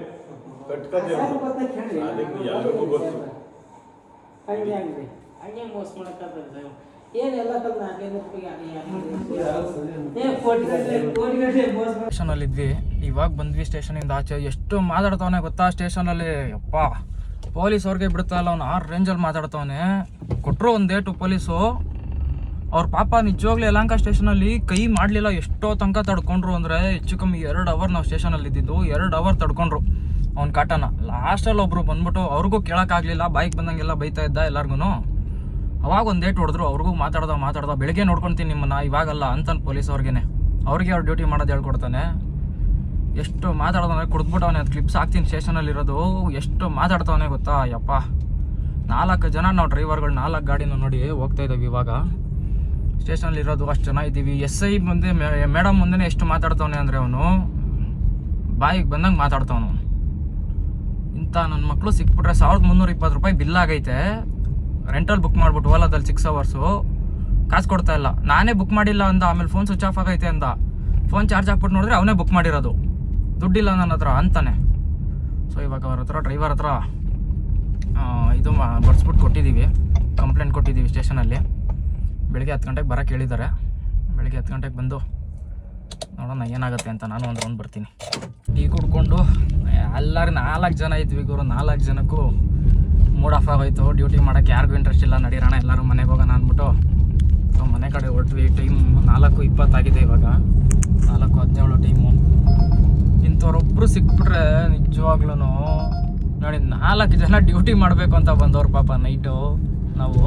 ಅದಕ್ಕೆ ಎಲ್ರಿಗೂ ಗೊತ್ತು. ಹಂಗೆ ಹಂಗೆ. ಹಂಗೆ ಮೋಸ ಮಾಡಕ್ಕಾಗ್ತದೆ ಸಾಹೇಬ್ರು. ಸ್ಟೇಷನಲ್ಲಿ ಇದ್ವಿ ಇವಾಗ ಬಂದ್ವಿ ಸ್ಟೇಷನಿಂದ ಆಚೆ ಎಷ್ಟು ಮಾತಾಡ್ತಾವನೆ ಗೊತ್ತಾ ಸ್ಟೇಷನಲ್ಲಿ ಅಪ್ಪ ಪೊಲೀಸ್ ಅವ್ರಿಗೆ ಬಿಡ್ತಾ ಇಲ್ಲ ಅವ್ನು ರೇಂಜ್ ರೇಂಜಲ್ಲಿ ಮಾತಾಡ್ತಾವನೆ ಕೊಟ್ಟರು ಒಂದು ಡೇಟು ಪೊಲೀಸು ಅವ್ರ ಪಾಪ ನಿಜವಾಗ್ಲೂ ಸ್ಟೇಷನ್ ಸ್ಟೇಷನಲ್ಲಿ ಕೈ ಮಾಡಲಿಲ್ಲ ಎಷ್ಟೋ ತನಕ ತಡ್ಕೊಂಡ್ರು ಅಂದರೆ ಹೆಚ್ಚು ಕಮ್ಮಿ ಎರಡು ಅವರ್ ನಾವು ಸ್ಟೇಷನಲ್ಲಿ ಇದ್ದಿದ್ದು ಎರಡು ಅವರ್ ತಡ್ಕೊಂಡ್ರು ಅವ್ನ ಕಾಟನ ಲಾಸ್ಟಲ್ಲಿ ಒಬ್ರು ಬಂದ್ಬಿಟ್ಟು ಅವ್ರಿಗೂ ಕೇಳೋಕ್ಕಾಗಲಿಲ್ಲ ಬೈಕ್ ಬಂದಂಗೆಲ್ಲ ಬೈತಾ ಇದ್ದ ಎಲ್ಲರಿಗೂ ಅವಾಗ ಒಂದು ಡೇಟ್ ಹೊಡೆದ್ರು, ಅವ್ರಿಗೂ ಮಾತಾಡ್ದ ಮಾತಾಡ್ದ, ಬೆಳಗ್ಗೆ ನೋಡ್ಕೊತೀನಿ ನಿಮ್ಮನ್ನ, ಇವಾಗಲ್ಲ ಅಂತಾನೆ ಪೊಲೀಸ್ ಅವ್ರಿಗೇನೆ. ಅವ್ರಿಗೆ ಅವ್ರು ಡ್ಯೂಟಿ ಮಾಡೋದು ಹೇಳ್ಕೊಡ್ತಾನೆ. ಎಷ್ಟು ಮಾತಾಡ್ದವನೇ, ಕುಡ್ದ್ಬಿಟ್ಟವನೆ, ಅದು ಕ್ಲಿಪ್ಸ್ ಹಾಕ್ತೀನಿ ಸ್ಟೇಷನಲ್ಲಿರೋದು ಎಷ್ಟು ಮಾತಾಡ್ತವನೇ ಗೊತ್ತಾ? ಯಪ್ಪ. ನಾಲ್ಕು ಜನ ನಾವು ಡ್ರೈವರ್ಗಳು ನಾಲ್ಕು ಗಾಡಿನ ನೋಡಿ ಹೋಗ್ತಾ ಇದ್ದೀವಿ ಇವಾಗ. ಸ್ಟೇಷನಲ್ಲಿರೋದು ಅಷ್ಟು ಜನ ಇದ್ದೀವಿ. ಎಸ್ ಐ ಮುಂದೆ ಮೇಡಮ್ ಮುಂದೆ ಎಷ್ಟು ಮಾತಾಡ್ತವನೆ ಅಂದರೆ ಅವನು, ಬಾಯಿಗೆ ಬಂದಂಗೆ ಮಾತಾಡ್ತವನು. ಇಂಥ ನನ್ನ ಮಕ್ಕಳು ಸಿಕ್ಬಿಟ್ರೆ ಸಾವಿರದ ಮುನ್ನೂರ ಇಪ್ಪತ್ತು ರೂಪಾಯಿ ಬಿಲ್ ಆಗೈತೆ. ರೆಂಟಲ್ ಬುಕ್ ಮಾಡ್ಬಿಟ್ಟು ಓಲಾದಲ್ಲಿ ಸಿಕ್ಸ್ ಅವರ್ಸು ಕಾಸು ಕೊಡ್ತಾ ಇಲ್ಲ. ನಾನೇ ಬುಕ್ ಮಾಡಿಲ್ಲ ಅಂದ, ಆಮೇಲೆ ಫೋನ್ ಸ್ವಿಚ್ ಆಫ್ ಆಗೈತೆ ಅಂದ. ಫೋನ್ ಚಾರ್ಜ್ ಹಾಕ್ಬಿಟ್ಟು ನೋಡಿದ್ರೆ ಅವನೇ ಬುಕ್ ಮಾಡಿರೋದು. ದುಡ್ಡಿಲ್ಲ ನನ್ನ ಹತ್ರ ಅಂತಾನೆ. ಸೊ ಇವಾಗ ಅವ್ರ ಹತ್ರ ಡ್ರೈವರ್ ಹತ್ರ ಇದು ಬರ್ಸ್ಬಿಟ್ಟು ಕೊಟ್ಟಿದ್ದೀವಿ ಕಂಪ್ಲೇಂಟ್ ಕೊಟ್ಟಿದ್ದೀವಿ ಸ್ಟೇಷನಲ್ಲಿ ಬೆಳಗ್ಗೆ ಹತ್ತು ಗಂಟೆಗೆ ಬರೋಕ್ಕೆ ಹೇಳಿದ್ದಾರೆ. ಬೆಳಿಗ್ಗೆ ಹತ್ತು ಗಂಟೆಗೆ ಬಂದು ನೋಡೋಣ ಏನಾಗುತ್ತೆ ಅಂತ ನಾನು ಒಂದು ರೌಂಡ್ ಬರ್ತೀನಿ. ಟೀ ಕುಡ್ಕೊಂಡು ಎಲ್ಲರೂ ನಾಲ್ಕು ಜನ ಇದ್ವಿ ಗುರು, ನಾಲ್ಕು ಜನಕ್ಕೂ. ಮೂಡ್ ಆಫ್ ಆಗೋಯ್ತು. ಡ್ಯೂಟಿ ಮಾಡೋಕ್ಕೆ ಯಾರಿಗೂ ಇಂಟ್ರೆಸ್ಟ್ ಇಲ್ಲ. ನಡೀರೋಣ ಎಲ್ಲರೂ ಮನೆಗೆ ಹೋಗೋಣ ಅಂದ್ಬಿಟ್ಟು. ಸೊ, ಮನೆ ಕಡೆ ಹೊರಟ್ವಿ. ಟೈಮ್ ನಾಲ್ಕು ಇಪ್ಪತ್ತಾಗಿದೆ ಇವಾಗ. ನಾಲ್ಕು, ಹದಿನೇಳು ಟೈಮು ಇಂಥವ್ರೊಬ್ಬರು ಸಿಕ್ಬಿಟ್ರೆ ನಿಜವಾಗ್ಲೂ ನೋಡಿ, ನಾಲ್ಕು ಜನ ಡ್ಯೂಟಿ ಮಾಡಬೇಕು ಅಂತ ಬಂದವ್ರು ಪಾಪ ನೈಟು ನಾವು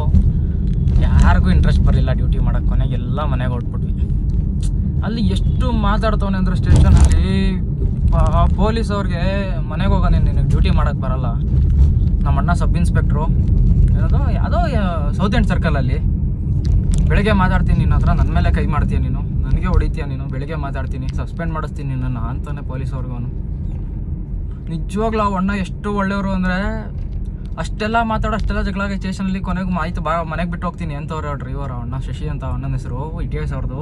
ಯಾರಿಗೂ ಇಂಟ್ರೆಸ್ಟ್ ಬರಲಿಲ್ಲ ಡ್ಯೂಟಿ ಮಾಡೋಕ್ಕೆ. ಕೊನೆಗೆ ಎಲ್ಲ ಮನೆಗೆ ಹೊರಟ್ಬಿಟ್ವಿ. ಅಲ್ಲಿ ಎಷ್ಟು ಮಾತಾಡ್ತವನೆ ಅಂದ್ರೆ ಸ್ಟೇಷನಲ್ಲಿ ಪೊಲೀಸ್ ಅವ್ರಿಗೆ ಮನೆಗೆ ಹೋಗೋಣ ನಿನಗೆ ಡ್ಯೂಟಿ ಮಾಡೋಕ್ಕೆ ಬರಲ್ಲ. ನಮ್ಮ ಅಣ್ಣ ಸಬ್ ಇನ್ಸ್ಪೆಕ್ಟ್ರು. ಏನದು? ಯಾವುದೋ ಸೌತ್ ಎಂಡ್ ಸರ್ಕಲಲ್ಲಿ ಬೆಳಗ್ಗೆ ಮಾತಾಡ್ತೀನಿ ನಿನ್ನ ಹತ್ರ ನನ್ನ ಮೇಲೆ ಕೈ ಮಾಡ್ತೀಯ ನೀನು? ನನಗೆ ಹೊಡಿತೀಯ ನೀನು? ಬೆಳಗ್ಗೆ ಮಾತಾಡ್ತೀನಿ ಸಸ್ಪೆಂಡ್ ಮಾಡಿಸ್ತೀನಿ ನಿನ್ನನ್ನು ಅಂತಾನೆ ಪೊಲೀಸ್ ಅವ್ರಿಗೂ ನಿಜವಾಗ್ಲೂ ಆ ಅಣ್ಣ ಎಷ್ಟು ಒಳ್ಳೆಯವರು ಅಂದರೆ, ಅಷ್ಟೆಲ್ಲ ಮಾತಾಡೋ, ಅಷ್ಟೆಲ್ಲ ಜಗಳಾಗಿ ಸ್ಟೇಷನಲ್ಲಿ ಕೊನೆಗೂ ಮಾಹಿತಿ ಬಾ, ಮನೆಗೆ ಬಿಟ್ಟು ಹೋಗ್ತೀನಿ ಅಂತವ್ರೆ ಡ್ರೈವರ್ ಅಣ್ಣ, ಶಶಿ ಅಂತ ಅಣ್ಣನ ಹೆಸರು ಇ ಎಸ್ ಅವ್ರದ್ದು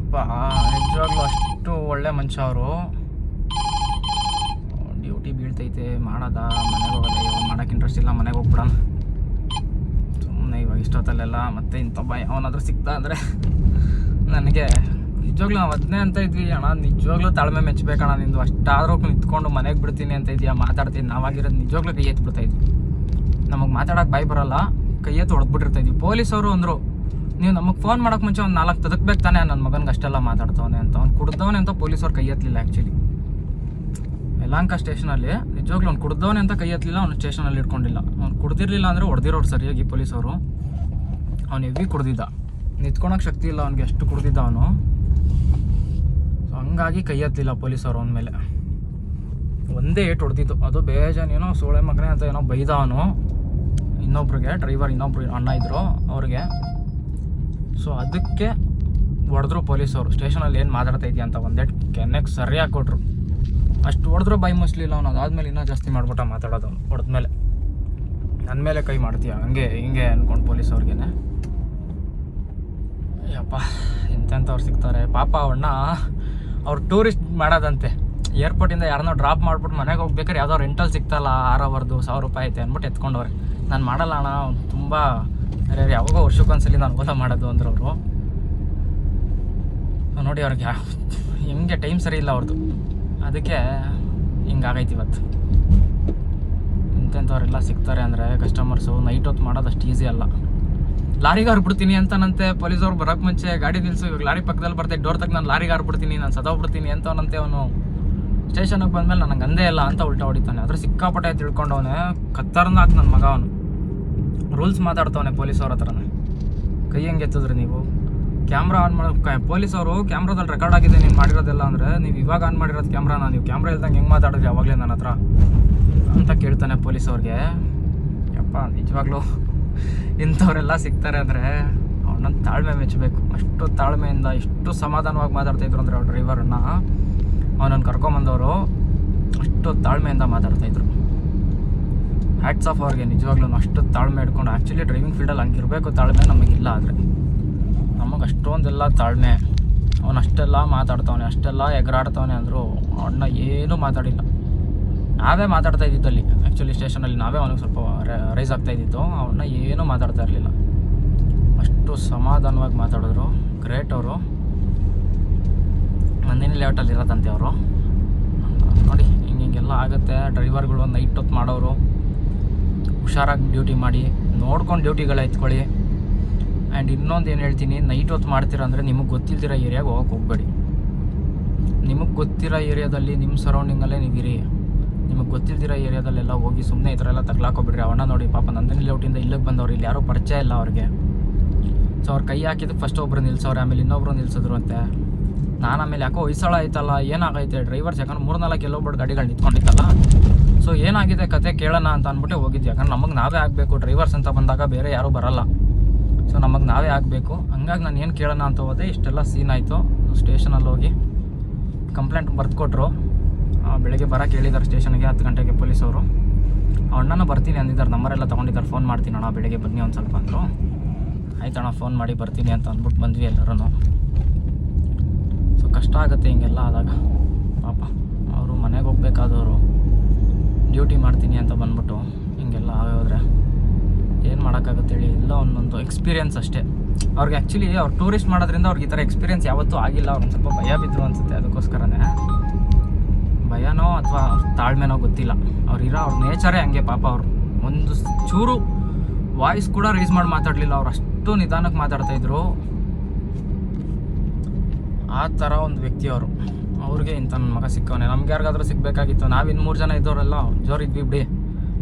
ಅಪ್ಪಾ ನಿಜವಾಗ್ಲೂ ಅಷ್ಟು ಒಳ್ಳೆ ಮನುಷ್ಯ ಅವರು. ಮಾಡೋದ, ಮನೆಗೆ ಹೋಗೋದ, ಇವಾಗ ಮಾಡೋಕೆ ಇಂಟ್ರೆಸ್ಟ್ ಇಲ್ಲ, ಮನೆಗೆ ಹೋಗ್ಬಿಡೋಣ. ಸುಮ್ಮನೆ ಇವಾಗ ಇಷ್ಟೊತ್ತಲ್ಲೆಲ್ಲ ಮತ್ತೆ ಇಂಥೊಬ್ಬ ಅವನಾದ್ರೂ ಸಿಗ್ತಾ ಅಂದರೆ ನನಗೆ ನಿಜವಾಗ್ಲೂ ನಾವು ಅದನ್ನೇ ಅಂತ ಇದ್ವಿ. ಅಣ್ಣ, ನಿಜವಾಗ್ಲೂ ತಾಳ್ಮೆ ಮೆಚ್ಚಬೇಕಣ್ಣ ನಿಂದು ಅಷ್ಟಾದ್ರೂ ನಿಂತ್ಕೊಂಡು ಮನೆಗೆ ಬಿಡ್ತೀನಿ ಅಂತ ಇದೆಯಾ? ಮಾತಾಡ್ತೀನಿ. ನಾವಾಗಿರೋದು ನಿಜವಾಗ್ಲೂ ಕೈ ಎತ್ತು ಬಿಡ್ತಾ ಇದ್ವಿ. ನಮಗೆ ಮಾತಾಡೋಕೆ ಬಾಯಿ ಬರೋಲ್ಲ, ಕೈ ಎತ್ತು ಹೊಡೆದ್ಬಿಟ್ಟಿರ್ತಾ ಇದ್ವಿ. ಪೊಲೀಸವರು ಅಂದರು, ನೀವು ನಮಗೆ ಫೋನ್ ಮಾಡೋಕೆ ಮುಂಚೆ ಒಂದು ನಾಲ್ಕು ತದಕ್ಬೇಕು ತಾನೆ? ನನ್ನ ಮಗನಿಗೆ ಅಷ್ಟೆಲ್ಲ ಮಾತಾಡ್ತವನೆ ಅಂತ. ಅವ್ನು ಕುಡ್ದವನೆ ಅಂತ ಪೊಲೀಸವ್ರು ಕೈ ಎತ್ತಲಿಲ್ಲ ಆ್ಯಕ್ಚುಲಿ ಯಲಹಂಕ ಸ್ಟೇಷನಲ್ಲಿ ನಿಜವಾಗ್ಲೂ ಅವ್ನು ಕುಡ್ದವನೇ ಅಂತ ಕೈ ಎತ್ತಲಿಲ್ಲ ಅವ್ನು ಸ್ಟೇಷನಲ್ಲಿ ಇಟ್ಕೊಂಡಿಲ್ಲ. ಅವ್ನು ಕುಡ್ದಿರಲಿಲ್ಲ ಅಂದರೆ ಹೊಡೆದಿರೋರು ಸರಿಯಾಗಿ ಪೊಲೀಸವರು ಅವ್ನು ಹೆವಿ ಕುಡ್ದಿದ್ದ. ನಿಂತ್ಕೊಳಕ್ಕೆ ಶಕ್ತಿ ಇಲ್ಲ, ಅವ್ನಿಗೆ ಎಷ್ಟು ಕುಡ್ದಿದ್ದ ಅವನು. ಸೊ ಹಂಗಾಗಿ ಕೈ ಎತ್ತಲಿಲ್ಲ ಪೊಲೀಸವರು ಅವನ ಮೇಲೆ. ಒಂದೇ ಏಟ್ ಹೊಡೆದಿದ್ದು. ಅದು ಬೇಜಾನೇನೋ ಸೋಳೆ ಮಗನೇ ಅಂತ ಏನೋ ಬೈದ ಅವನು. ಇನ್ನೊಬ್ರಿಗೆ ಡ್ರೈವರ್ ಇನ್ನೊಬ್ರು ಅಣ್ಣ ಇದ್ದರು ಅವ್ರಿಗೆ. ಸೊ ಅದಕ್ಕೆ ಹೊಡೆದ್ರು ಪೊಲೀಸವರು ಸ್ಟೇಷನಲ್ಲಿ ಏನು ಮಾತಾಡ್ತಾ ಇದೆಯಾ ಅಂತ ಒಂದೇಟ್ ಕೆನ್ನೆಗೆ ಸರಿಯಾಗಿ ಕೊಟ್ರು. ಅಷ್ಟು ಹೊಡೆದ್ರೂ ಬಾಯಿ ಮುಸ್ಲಿಲ್ಲ ಅವನು ಅದಾದ್ಮೇಲೆ ಇನ್ನೂ ಜಾಸ್ತಿ ಮಾಡ್ಬಿಟ್ಟ ಮಾತಾಡೋದು ಅವ್ನು, ಹೊಡೆದ್ಮೇಲೆ. ನನ್ನ ಮೇಲೆ ಕೈ ಮಾಡ್ತೀಯ? ಹಂಗೆ, ಹಿಂಗೆ ಅಂದ್ಕೊಂಡು ಪೊಲೀಸ್ ಅವ್ರಿಗೇನೆ. ಯಪ್ಪ ಎಂತೆಂಥವ್ರು ಸಿಗ್ತಾರೆ. ಪಾಪ ಅವಣ್ಣ ಅವ್ರು ಟೂರಿಸ್ಟ್ ಮಾಡೋದಂತೆ. ಏರ್ಪೋರ್ಟಿಂದ ಯಾರನ್ನೋ ಡ್ರಾಪ್ ಮಾಡ್ಬಿಟ್ಟು ಮನೆಗೆ ಹೋಗ್ಬೇಕಾದ್ರೆ ಯಾವುದೋ ರೆಂಟಲ್ ಸಿಗ್ತಲ್ಲ, ಆರು ಅವರ್ದು ಸಾವಿರ ರೂಪಾಯಿ ಐತೆ ಅಂದ್ಬಿಟ್ಟು ಎತ್ಕೊಂಡವ್ರೆ. ನಾನು ಮಾಡಲ್ಲ ಅಣ್ಣ ತುಂಬ ಯಾವಾಗೋ ವರ್ಷಕ್ಕೊಂದ್ಸಲಿ ನಾನು ಓಲಾ ಮಾಡೋದು ಅಂದ್ರೆ ಅವರು. ನೋಡಿ ಅವ್ರಿಗೆ ಹೆಂಗೆ ಟೈಮ್ ಸರಿ ಇಲ್ಲ ಅವ್ರದ್ದು ಅದಕ್ಕೆ ಹಿಂಗಾಗೈತಿ ಇವತ್ತು. ಇಂಥವ್ರೆಲ್ಲ ಸಿಗ್ತಾರೆ ಅಂದರೆ ಕಸ್ಟಮರ್ಸು ನೈಟ್ ಹೊತ್ತು ಮಾಡೋದು ಅಷ್ಟು ಈಸಿ ಅಲ್ಲ. ಲಾರಿಗೆ ಹರ್ಬಿಡ್ತೀನಿ ಅಂತನಂತೆ ಪೊಲೀಸವ್ರು ಬರೋಕ್ಕೆ ಮುಂಚೆ ಗಾಡಿ ನಿಲ್ಸು, ಇವಾಗ ಲಾರಿ ಪಕ್ಕದಲ್ಲಿ ಬರ್ತೈತೆ ಡೋರ್ ತಕ್ಕ ನಾನು ಲಾರಿಗೆ ಹಾರ್ಬಿಡ್ತೀನಿ, ನಾನು ಸದೋಗ್ಬಿಡ್ತೀನಿ ಅಂತವನಂತೆ ಅವನು. ಸ್ಟೇಷನಿಗೆ ಬಂದಮೇಲೆ ನನಗೆ ಅಂದೇ ಇಲ್ಲ ಅಂತ ಉಲ್ಟಾ ಹೊಡಿತಾನೆ. ಆದರೆ ಸಿಕ್ಕಾಪಟ್ಟೆ ತಿಳ್ಕೊಂಡವನೆ ಕತ್ತರ್ನಾಕ್ ನನ್ನ ಮಗ ಅವನು. ರೂಲ್ಸ್ ಮಾತಾಡ್ತವನೆ ಪೊಲೀಸವ್ರ ಹತ್ರನೇ. ಕೈ ಹೆಂಗೆ ಎತ್ತಿದ್ರಿ ನೀವು? ಕ್ಯಾಮ್ರಾ ಆನ್ ಮಾಡಿ ಪೊಲೀಸ್ ಅವರು ಕ್ಯಾಮ್ರಾದಲ್ಲಿ ರೆಕಾರ್ಡ್ ಆಗಿದೆ ನೀನು ಮಾಡಿರೋದೆಲ್ಲ ಅಂದರೆ ನೀವು ಇವಾಗ ಆನ್ ಮಾಡಿರೋದು ಕ್ಯಾಮ್ರಾನ, ನೀವು ಕ್ಯಾಮ್ರಾ ಇಲ್ದಂಗೆ ಹೆಂಗೆ ಮಾತಾಡಿದ್ರಿ ಅವಾಗಲೇ ನನ್ನ ಹತ್ರ? ಅಂತ ಕೇಳ್ತಾನೆ ಪೊಲೀಸ್ ಅವ್ರಿಗೆ ಯಪ್ಪ, ನಿಜವಾಗ್ಲೂ ಇಂಥವರೆಲ್ಲ ಸಿಗ್ತಾರೆ ಅಂದರೆ ಅವನನ್ನು ತಾಳ್ಮೆ ಮೆಚ್ಚಬೇಕು ಅಷ್ಟು ತಾಳ್ಮೆಯಿಂದ ಎಷ್ಟು ಸಮಾಧಾನವಾಗಿ ಮಾತಾಡ್ತಾಯಿದ್ರು ಅಂದರೆ ಅವ್ರ ಡ್ರೈವರನ್ನು ಅವನನ್ನು ಕರ್ಕೊಂಬಂದವರು ಅಷ್ಟು ತಾಳ್ಮೆಯಿಂದ ಮಾತಾಡ್ತಾಯಿದ್ರು ಹ್ಯಾಟ್ಸ್ ಆಫ್ ಅವ್ರಿಗೆ ನಿಜವಾಗ್ಲೂ ಅಷ್ಟು ತಾಳ್ಮೆ ಇಟ್ಕೊಂಡು. ಆ್ಯಕ್ಚುಲಿ ಡ್ರೈವಿಂಗ್ ಫೀಲ್ಡಲ್ಲಿ ಹಂಗಿರಬೇಕು ತಾಳ್ಮೆ ನಮಗಿಲ್ಲ ಆದರೆ. ನಮಗೆ ಅಷ್ಟೊಂದೆಲ್ಲ ತಾಳ್ಮೆ. ಅವನು ಅಷ್ಟೆಲ್ಲ ಮಾತಾಡ್ತಾವನೆ, ಅಷ್ಟೆಲ್ಲ ಎಗರಾಡ್ತಾವನೆ ಅಂದರು ಅಣ್ಣ ಏನೂ ಮಾತಾಡಿಲ್ಲ. ನಾವೇ ಮಾತಾಡ್ತಾ ಇದ್ದಿದ್ದಲ್ಲಿ. ಆ್ಯಕ್ಚುಲಿ ಸ್ಟೇಷನಲ್ಲಿ ನಾವೇ ಅವನಿಗೆ ಸ್ವಲ್ಪ ರೈಸ್ ಆಗ್ತಾ ಇದ್ದಿದ್ದು. ಅವನ್ನ ಏನೂ ಮಾತಾಡ್ತಾ ಇರಲಿಲ್ಲ. ಅಷ್ಟು ಸಮಾಧಾನವಾಗಿ ಮಾತಾಡಿದ್ರು. ಗ್ರೇಟ್ ಅವರು. ನಂದಿನಿ ಲೇಔಟಲ್ಲಿ ಇರೋದಂತೆ ಅವರು. ನೋಡಿ, ಹಿಂಗೆ ಹಿಂಗೆಲ್ಲ ಆಗುತ್ತೆ. ಡ್ರೈವರ್ಗಳು ನೈಟ್ ಹೊತ್ತು ಮಾಡೋರು. ಹುಷಾರಾಗಿ ಡ್ಯೂಟಿ ಮಾಡಿ. ನೋಡ್ಕೊಂಡು ಡ್ಯೂಟಿಗಳು ಎತ್ಕೊಳ್ಳಿ. ಆ್ಯಂಡ್ ಇನ್ನೊಂದು ಏನು ಹೇಳ್ತೀನಿ ನೈಟ್ ಹೊತ್ತು ಮಾಡ್ತೀರ ಅಂದರೆ ನಿಮಗೆ ಗೊತ್ತಿಲ್ದಿರೋ ಏರಿಯಾಗೆ ಹೋಗಕ್ಕೆ ಹೋಗಬೇಡಿ. ನಿಮಗೆ ಗೊತ್ತಿರೋ ಏರಿಯಾದಲ್ಲಿ ನಿಮ್ಮ ಸರೌಂಡಿಂಗಲ್ಲೇ ನೀವಿರಿ. ನಿಮಗೆ ಗೊತ್ತಿಲ್ದಿರೋ ಏರಿಯಾದಲ್ಲೆಲ್ಲ ಹೋಗಿ ಸುಮ್ಮನೆ ಈ ಥರ ಎಲ್ಲ ತಗ್ಲಾಕೋಬಿಡ್ರಿ ಅವಣ್ಣ ನೋಡಿ ಪಾಪ ನಂದಿನಿ ಲೌಟಿಂದ ಇಲ್ಲಿಗೆ ಬಂದವ್ರು, ಇಲ್ಲಿ ಯಾರೂ ಪರಿಚಯ ಇಲ್ಲ ಅವ್ರಿಗೆ. ಸೊ ಅವ್ರು ಕೈ ಹಾಕಿದ್ದಕ್ಕೆ ಫಸ್ಟ್ ಒಬ್ಬರು ನಿಲ್ಸೋರು ಆಮೇಲೆ ಇನ್ನೊಬ್ರು ನಿಲ್ಸಿದ್ರು ಅಂತೆ. ನಾನು ಆಮೇಲೆ ಯಾಕೋ ಹೊಯ್ಸಳ ಆಯ್ತಲ್ಲ, ಏನಾಗೈತೆ? ಡ್ರೈವರ್ಸ್ ಯಾಕಂದ್ರೆ ಮೂರು ನಾಲ್ಕು ಎಲ್ಲೊಬ್ಬರು ಗಾಡಿಗಳು ನಿಂತ್ಕೊಂಡಿತ್ತಲ್ಲ. ಸೊ ಏನಾಗಿದೆ ಕತೆ ಕೇಳೋಣ ಅಂತ ಅಂದ್ಬಿಟ್ಟು ಹೋಗಿದ್ವಿ. ಯಾಕಂದ್ರೆ ನಮಗೆ ನಾವೇ ಆಗಬೇಕು. ಡ್ರೈವರ್ಸ್ ಅಂತ ಬಂದಾಗ ಬೇರೆ ಯಾರೂ ಬರಲ್ಲ. ಸೊ ನಮಗೆ ನಾವೇ ಆಗಬೇಕು. ಹಂಗಾಗಿ ನಾನು ಏನು ಕೇಳೋಣ ಅಂತ ಹೋದೆ, ಇಷ್ಟೆಲ್ಲ ಸೀನ್ ಆಯಿತು. ಸ್ಟೇಷನಲ್ಲಿ ಹೋಗಿ ಕಂಪ್ಲೇಂಟ್ ಬರೆದುಕೊಟ್ರು. ಬೆಳಿಗ್ಗೆ ಬರೋಕೆ ಹೇಳಿದ್ದಾರೆ ಸ್ಟೇಷನ್ಗೆ ಹತ್ತು ಗಂಟೆಗೆ ಪೊಲೀಸವರು ಅಣ್ಣನ ಬರ್ತೀನಿ ಅಂದಿದ್ದಾರೆ ನಂಬರೆಲ್ಲ ತೊಗೊಂಡಿದ್ದಾರೆ ಫೋನ್ ಮಾಡ್ತೀನಿ ಅಣ್ಣ, ಬೆಳಿಗ್ಗೆ ಬನ್ನಿ ಒಂದು ಸ್ವಲ್ಪ ಅಂದರು. ಆಯ್ತಣ್ಣ ಫೋನ್ ಮಾಡಿ ಬರ್ತೀನಿ ಅಂತ ಅಂದ್ಬಿಟ್ಟು ಬಂದ್ವಿ ಎಲ್ಲರೂ ಸೊ ಕಷ್ಟ ಆಗುತ್ತೆ ಹಿಂಗೆಲ್ಲ ಆದಾಗ. ಪಾಪ, ಅವರು ಮನೆಗೆ ಹೋಗ್ಬೇಕಾದವರು ಡ್ಯೂಟಿ ಮಾಡ್ತೀನಿ ಅಂತ ಬಂದ್ಬಿಟ್ಟು ಹಿಂಗೆಲ್ಲ ಆಗೋದ್ರೆ. ಏನು ಮಾಡೋಕ್ಕಾಗುತ್ತೆ ಹೇಳಿ? ಎಲ್ಲ ಒಂದೊಂದು ಎಕ್ಸ್ಪೀರಿಯೆನ್ಸ್ ಅಷ್ಟೇ. ಅವ್ರಿಗೆ ಆ್ಯಕ್ಚುಲಿ ಅವ್ರು ಟೂರಿಸ್ಟ್ ಮಾಡೋದ್ರಿಂದ ಅವ್ರಿಗೆ ಈ ಥರ ಎಕ್ಸ್ಪೀರಿಯನ್ಸ್ ಯಾವತ್ತೂ ಆಗಿಲ್ಲ. ಅವ್ರು ಸ್ವಲ್ಪ ಭಯ ಬಿದ್ದರು ಅನಿಸುತ್ತೆ ಅದಕ್ಕೋಸ್ಕರನೇ. ಭಯನೋ ಅಥವಾ ತಾಳ್ಮೆನೋ ಗೊತ್ತಿಲ್ಲ. ಅವ್ರು ಇರೋ ಅವ್ರ ನೇಚರೇ ಹಂಗೆ ಪಾಪ ಅವರು. ಒಂದು ಚೂರು ವಾಯ್ಸ್ ಕೂಡ ರೀಸ್ ಮಾಡಿ ಮಾತಾಡಲಿಲ್ಲ. ಅವ್ರು ಅಷ್ಟು ನಿಧಾನಕ್ಕೆ ಮಾತಾಡ್ತಾಯಿದ್ರು ಆ ಥರ ಒಂದು ವ್ಯಕ್ತಿ ಅವರು. ಅವ್ರಿಗೆ ಇಂಥ ನನ್ನ ಮಗ ಸಿಕ್ಕವನೇ. ನಮ್ಗೆ ಯಾರಿಗಾದ್ರೂ ಸಿಗಬೇಕಾಗಿತ್ತು. ನಾವು ಇನ್ನು ಮೂರು ಜನ ಇದ್ದವರೆಲ್ಲ ಜೋರಿದ್ವಿ ಬಿಡಿ.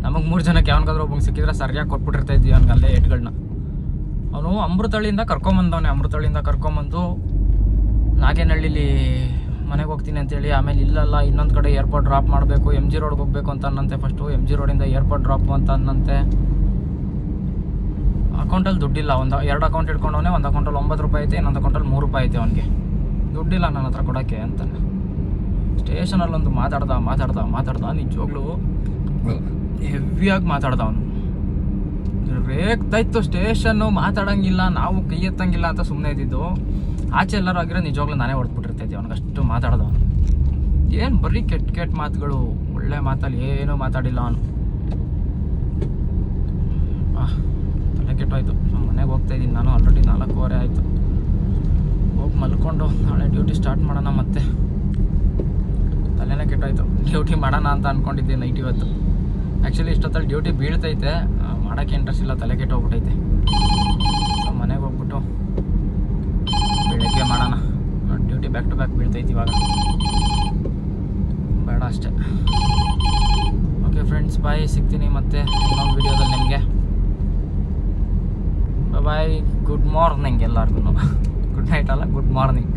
ನಮಗೆ ಮೂರು ಜನಕ್ಕೆ ಯಾವನಿಗಾದ್ರೂ ಒಬ್ಬಂಗೆ ಸಿಕ್ಕಿದ್ರೆ ಸರಿಯಾಗಿ ಕೊಟ್ಬಿಟ್ಟಿರ್ತಾ ಇದ್ವಿ ಅವ್ನಿಗೆ ಅಲ್ಲೇ ಅವನು ಅಮೃತಹಳ್ಳಿಯಿಂದ ಕರ್ಕೊಂಬಂದವನೇ. ಅಮೃತಹಳ್ಳಿಯಿಂದ ಕರ್ಕೊಂಬಂದು ನಾಗೇನಹಳ್ಳಿಲಿ ಮನೆಗೆ ಹೋಗ್ತೀನಿ ಅಂತೇಳಿ ಆಮೇಲೆ ಇಲ್ಲಲ್ಲ, ಇನ್ನೊಂದು ಕಡೆ ಏರ್ಪೋರ್ಟ್ ಡ್ರಾಪ್ ಮಾಡಬೇಕು ಎಂ ಜಿ ರೋಡ್ಗೆ ಹೋಗಬೇಕು ಅಂತ ಅನ್ನಂತೆ ಫಸ್ಟು ಎಂ ಜಿ ರೋಡಿಂದ ಏರ್ಪೋರ್ಟ್ ಡ್ರಾಪ್ ಅಂತ ಅನ್ನಂತೆ. ಅಕೌಂಟಲ್ಲಿ ದುಡ್ಡಿಲ್ಲ. ಒಂದು ಎರಡು ಅಕೌಂಟ್ ಇಟ್ಕೊಂಡವನೆ, ಒಂದು ಅಕೌಂಟಲ್ಲಿ ಒಂಬತ್ತು ರೂಪಾಯಿ ಐತೆ, ಇನ್ನೊಂದು ಅಕೌಂಟಲ್ಲಿ ಮೂರು ರೂಪಾಯಿ ಐತೆ ಅವನಿಗೆ. ದುಡ್ಡಿಲ್ಲ ನನ್ನ ಹತ್ರ ಕೊಡೋಕ್ಕೆ ಅಂತ ಸ್ಟೇಷನಲ್ಲೊಂದು ಮಾತಾಡ್ದ ಮಾತಾಡ್ದ ಮಾತಾಡ್ದ. ನಿಜವಾಗ್ಲೂ ಹೆವಿಯಾಗಿ ಮಾತಾಡ್ದ ಅವನು. ರೇಗ್ತಾ ಇತ್ತು ಸ್ಟೇಷನ್ನು ಮಾತಾಡಂಗಿಲ್ಲ, ನಾವು ಕೈ ಎತ್ತಂಗಿಲ್ಲ ಅಂತ ಸುಮ್ಮನೆ ಇದ್ದಿದ್ದು. ಆಚೆ ಎಲ್ಲರೂ ಆಗಿರೋ ನಿಜವಾಗ್ಲೂ ನಾನೇ ಹೊಡೆದ್ಬಿಟ್ಟಿರ್ತೈತಿ ಅವ್ನಿಗೆ ಅಷ್ಟು ಮಾತಾಡ್ದ ಅವನು. ಏನು ಬರೀ ಕೆಟ್ಟ ಕೆಟ್ಟ ಮಾತುಗಳು, ಒಳ್ಳೆ ಮಾತಲ್ಲಿ ಏನೂ ಮಾತಾಡಿಲ್ಲ ಅವನು. ತಲೆ ಕೆಟ್ಟೋಯ್ತು. ನಮ್ಮ ಮನೆಗೆ ಹೋಗ್ತಾ ಇದ್ದೀನಿ ನಾನು ಆಲ್ರೆಡಿ ನಾಲ್ಕೂವರೆ ಆಯಿತು. ಹೋಗಿ ಮಲ್ಕೊಂಡು ನಾಳೆ ಡ್ಯೂಟಿ ಸ್ಟಾರ್ಟ್ ಮಾಡೋಣ ಮತ್ತೆ. ತಲೆನೇ ಕೆಟ್ಟೋಯ್ತು. ಡ್ಯೂಟಿ ಮಾಡೋಣ ಅಂತ ಅಂದ್ಕೊಂಡಿದ್ದೆ ನೈಟ್ ಇವತ್ತು. ಆ್ಯಕ್ಚುಲಿ ಇಷ್ಟೊತ್ತಲ್ಲಿ ಡ್ಯೂಟಿ ಬೀಳ್ತೈತೆ. ಮಾಡೋಕ್ಕೆ ಇಂಟ್ರೆಸ್ಟ್ ಇಲ್ಲ, ತಲೆ ಕೆಟ್ಟೋಗ್ಬಿಟ್ಟೈತೆ ಸೊ, ಮನೆಗೆ ಹೋಗ್ಬಿಟ್ಟು ಬೆಳಗ್ಗೆ ಮಾಡೋಣ. ಡ್ಯೂಟಿ ಬ್ಯಾಕ್ ಟು ಬ್ಯಾಕ್ ಬೀಳ್ತೈತೆ ಇವಾಗ. ಬೇಡ ಅಷ್ಟೇ. ಓಕೆ ಫ್ರೆಂಡ್ಸ್ ಬಾಯ್ ಸಿಗ್ತೀನಿ ಮತ್ತೆ ಇನ್ನೊಂದು ವಿಡಿಯೋದಲ್ಲಿ ನಿಮಗೆ. ಬಾಯ್ ಗುಡ್ ಮಾರ್ನಿಂಗ್ ಎಲ್ಲರಿಗೂ ಗುಡ್ ನೈಟ್ ಅಲ್ಲ ಗುಡ್ ಮಾರ್ನಿಂಗ್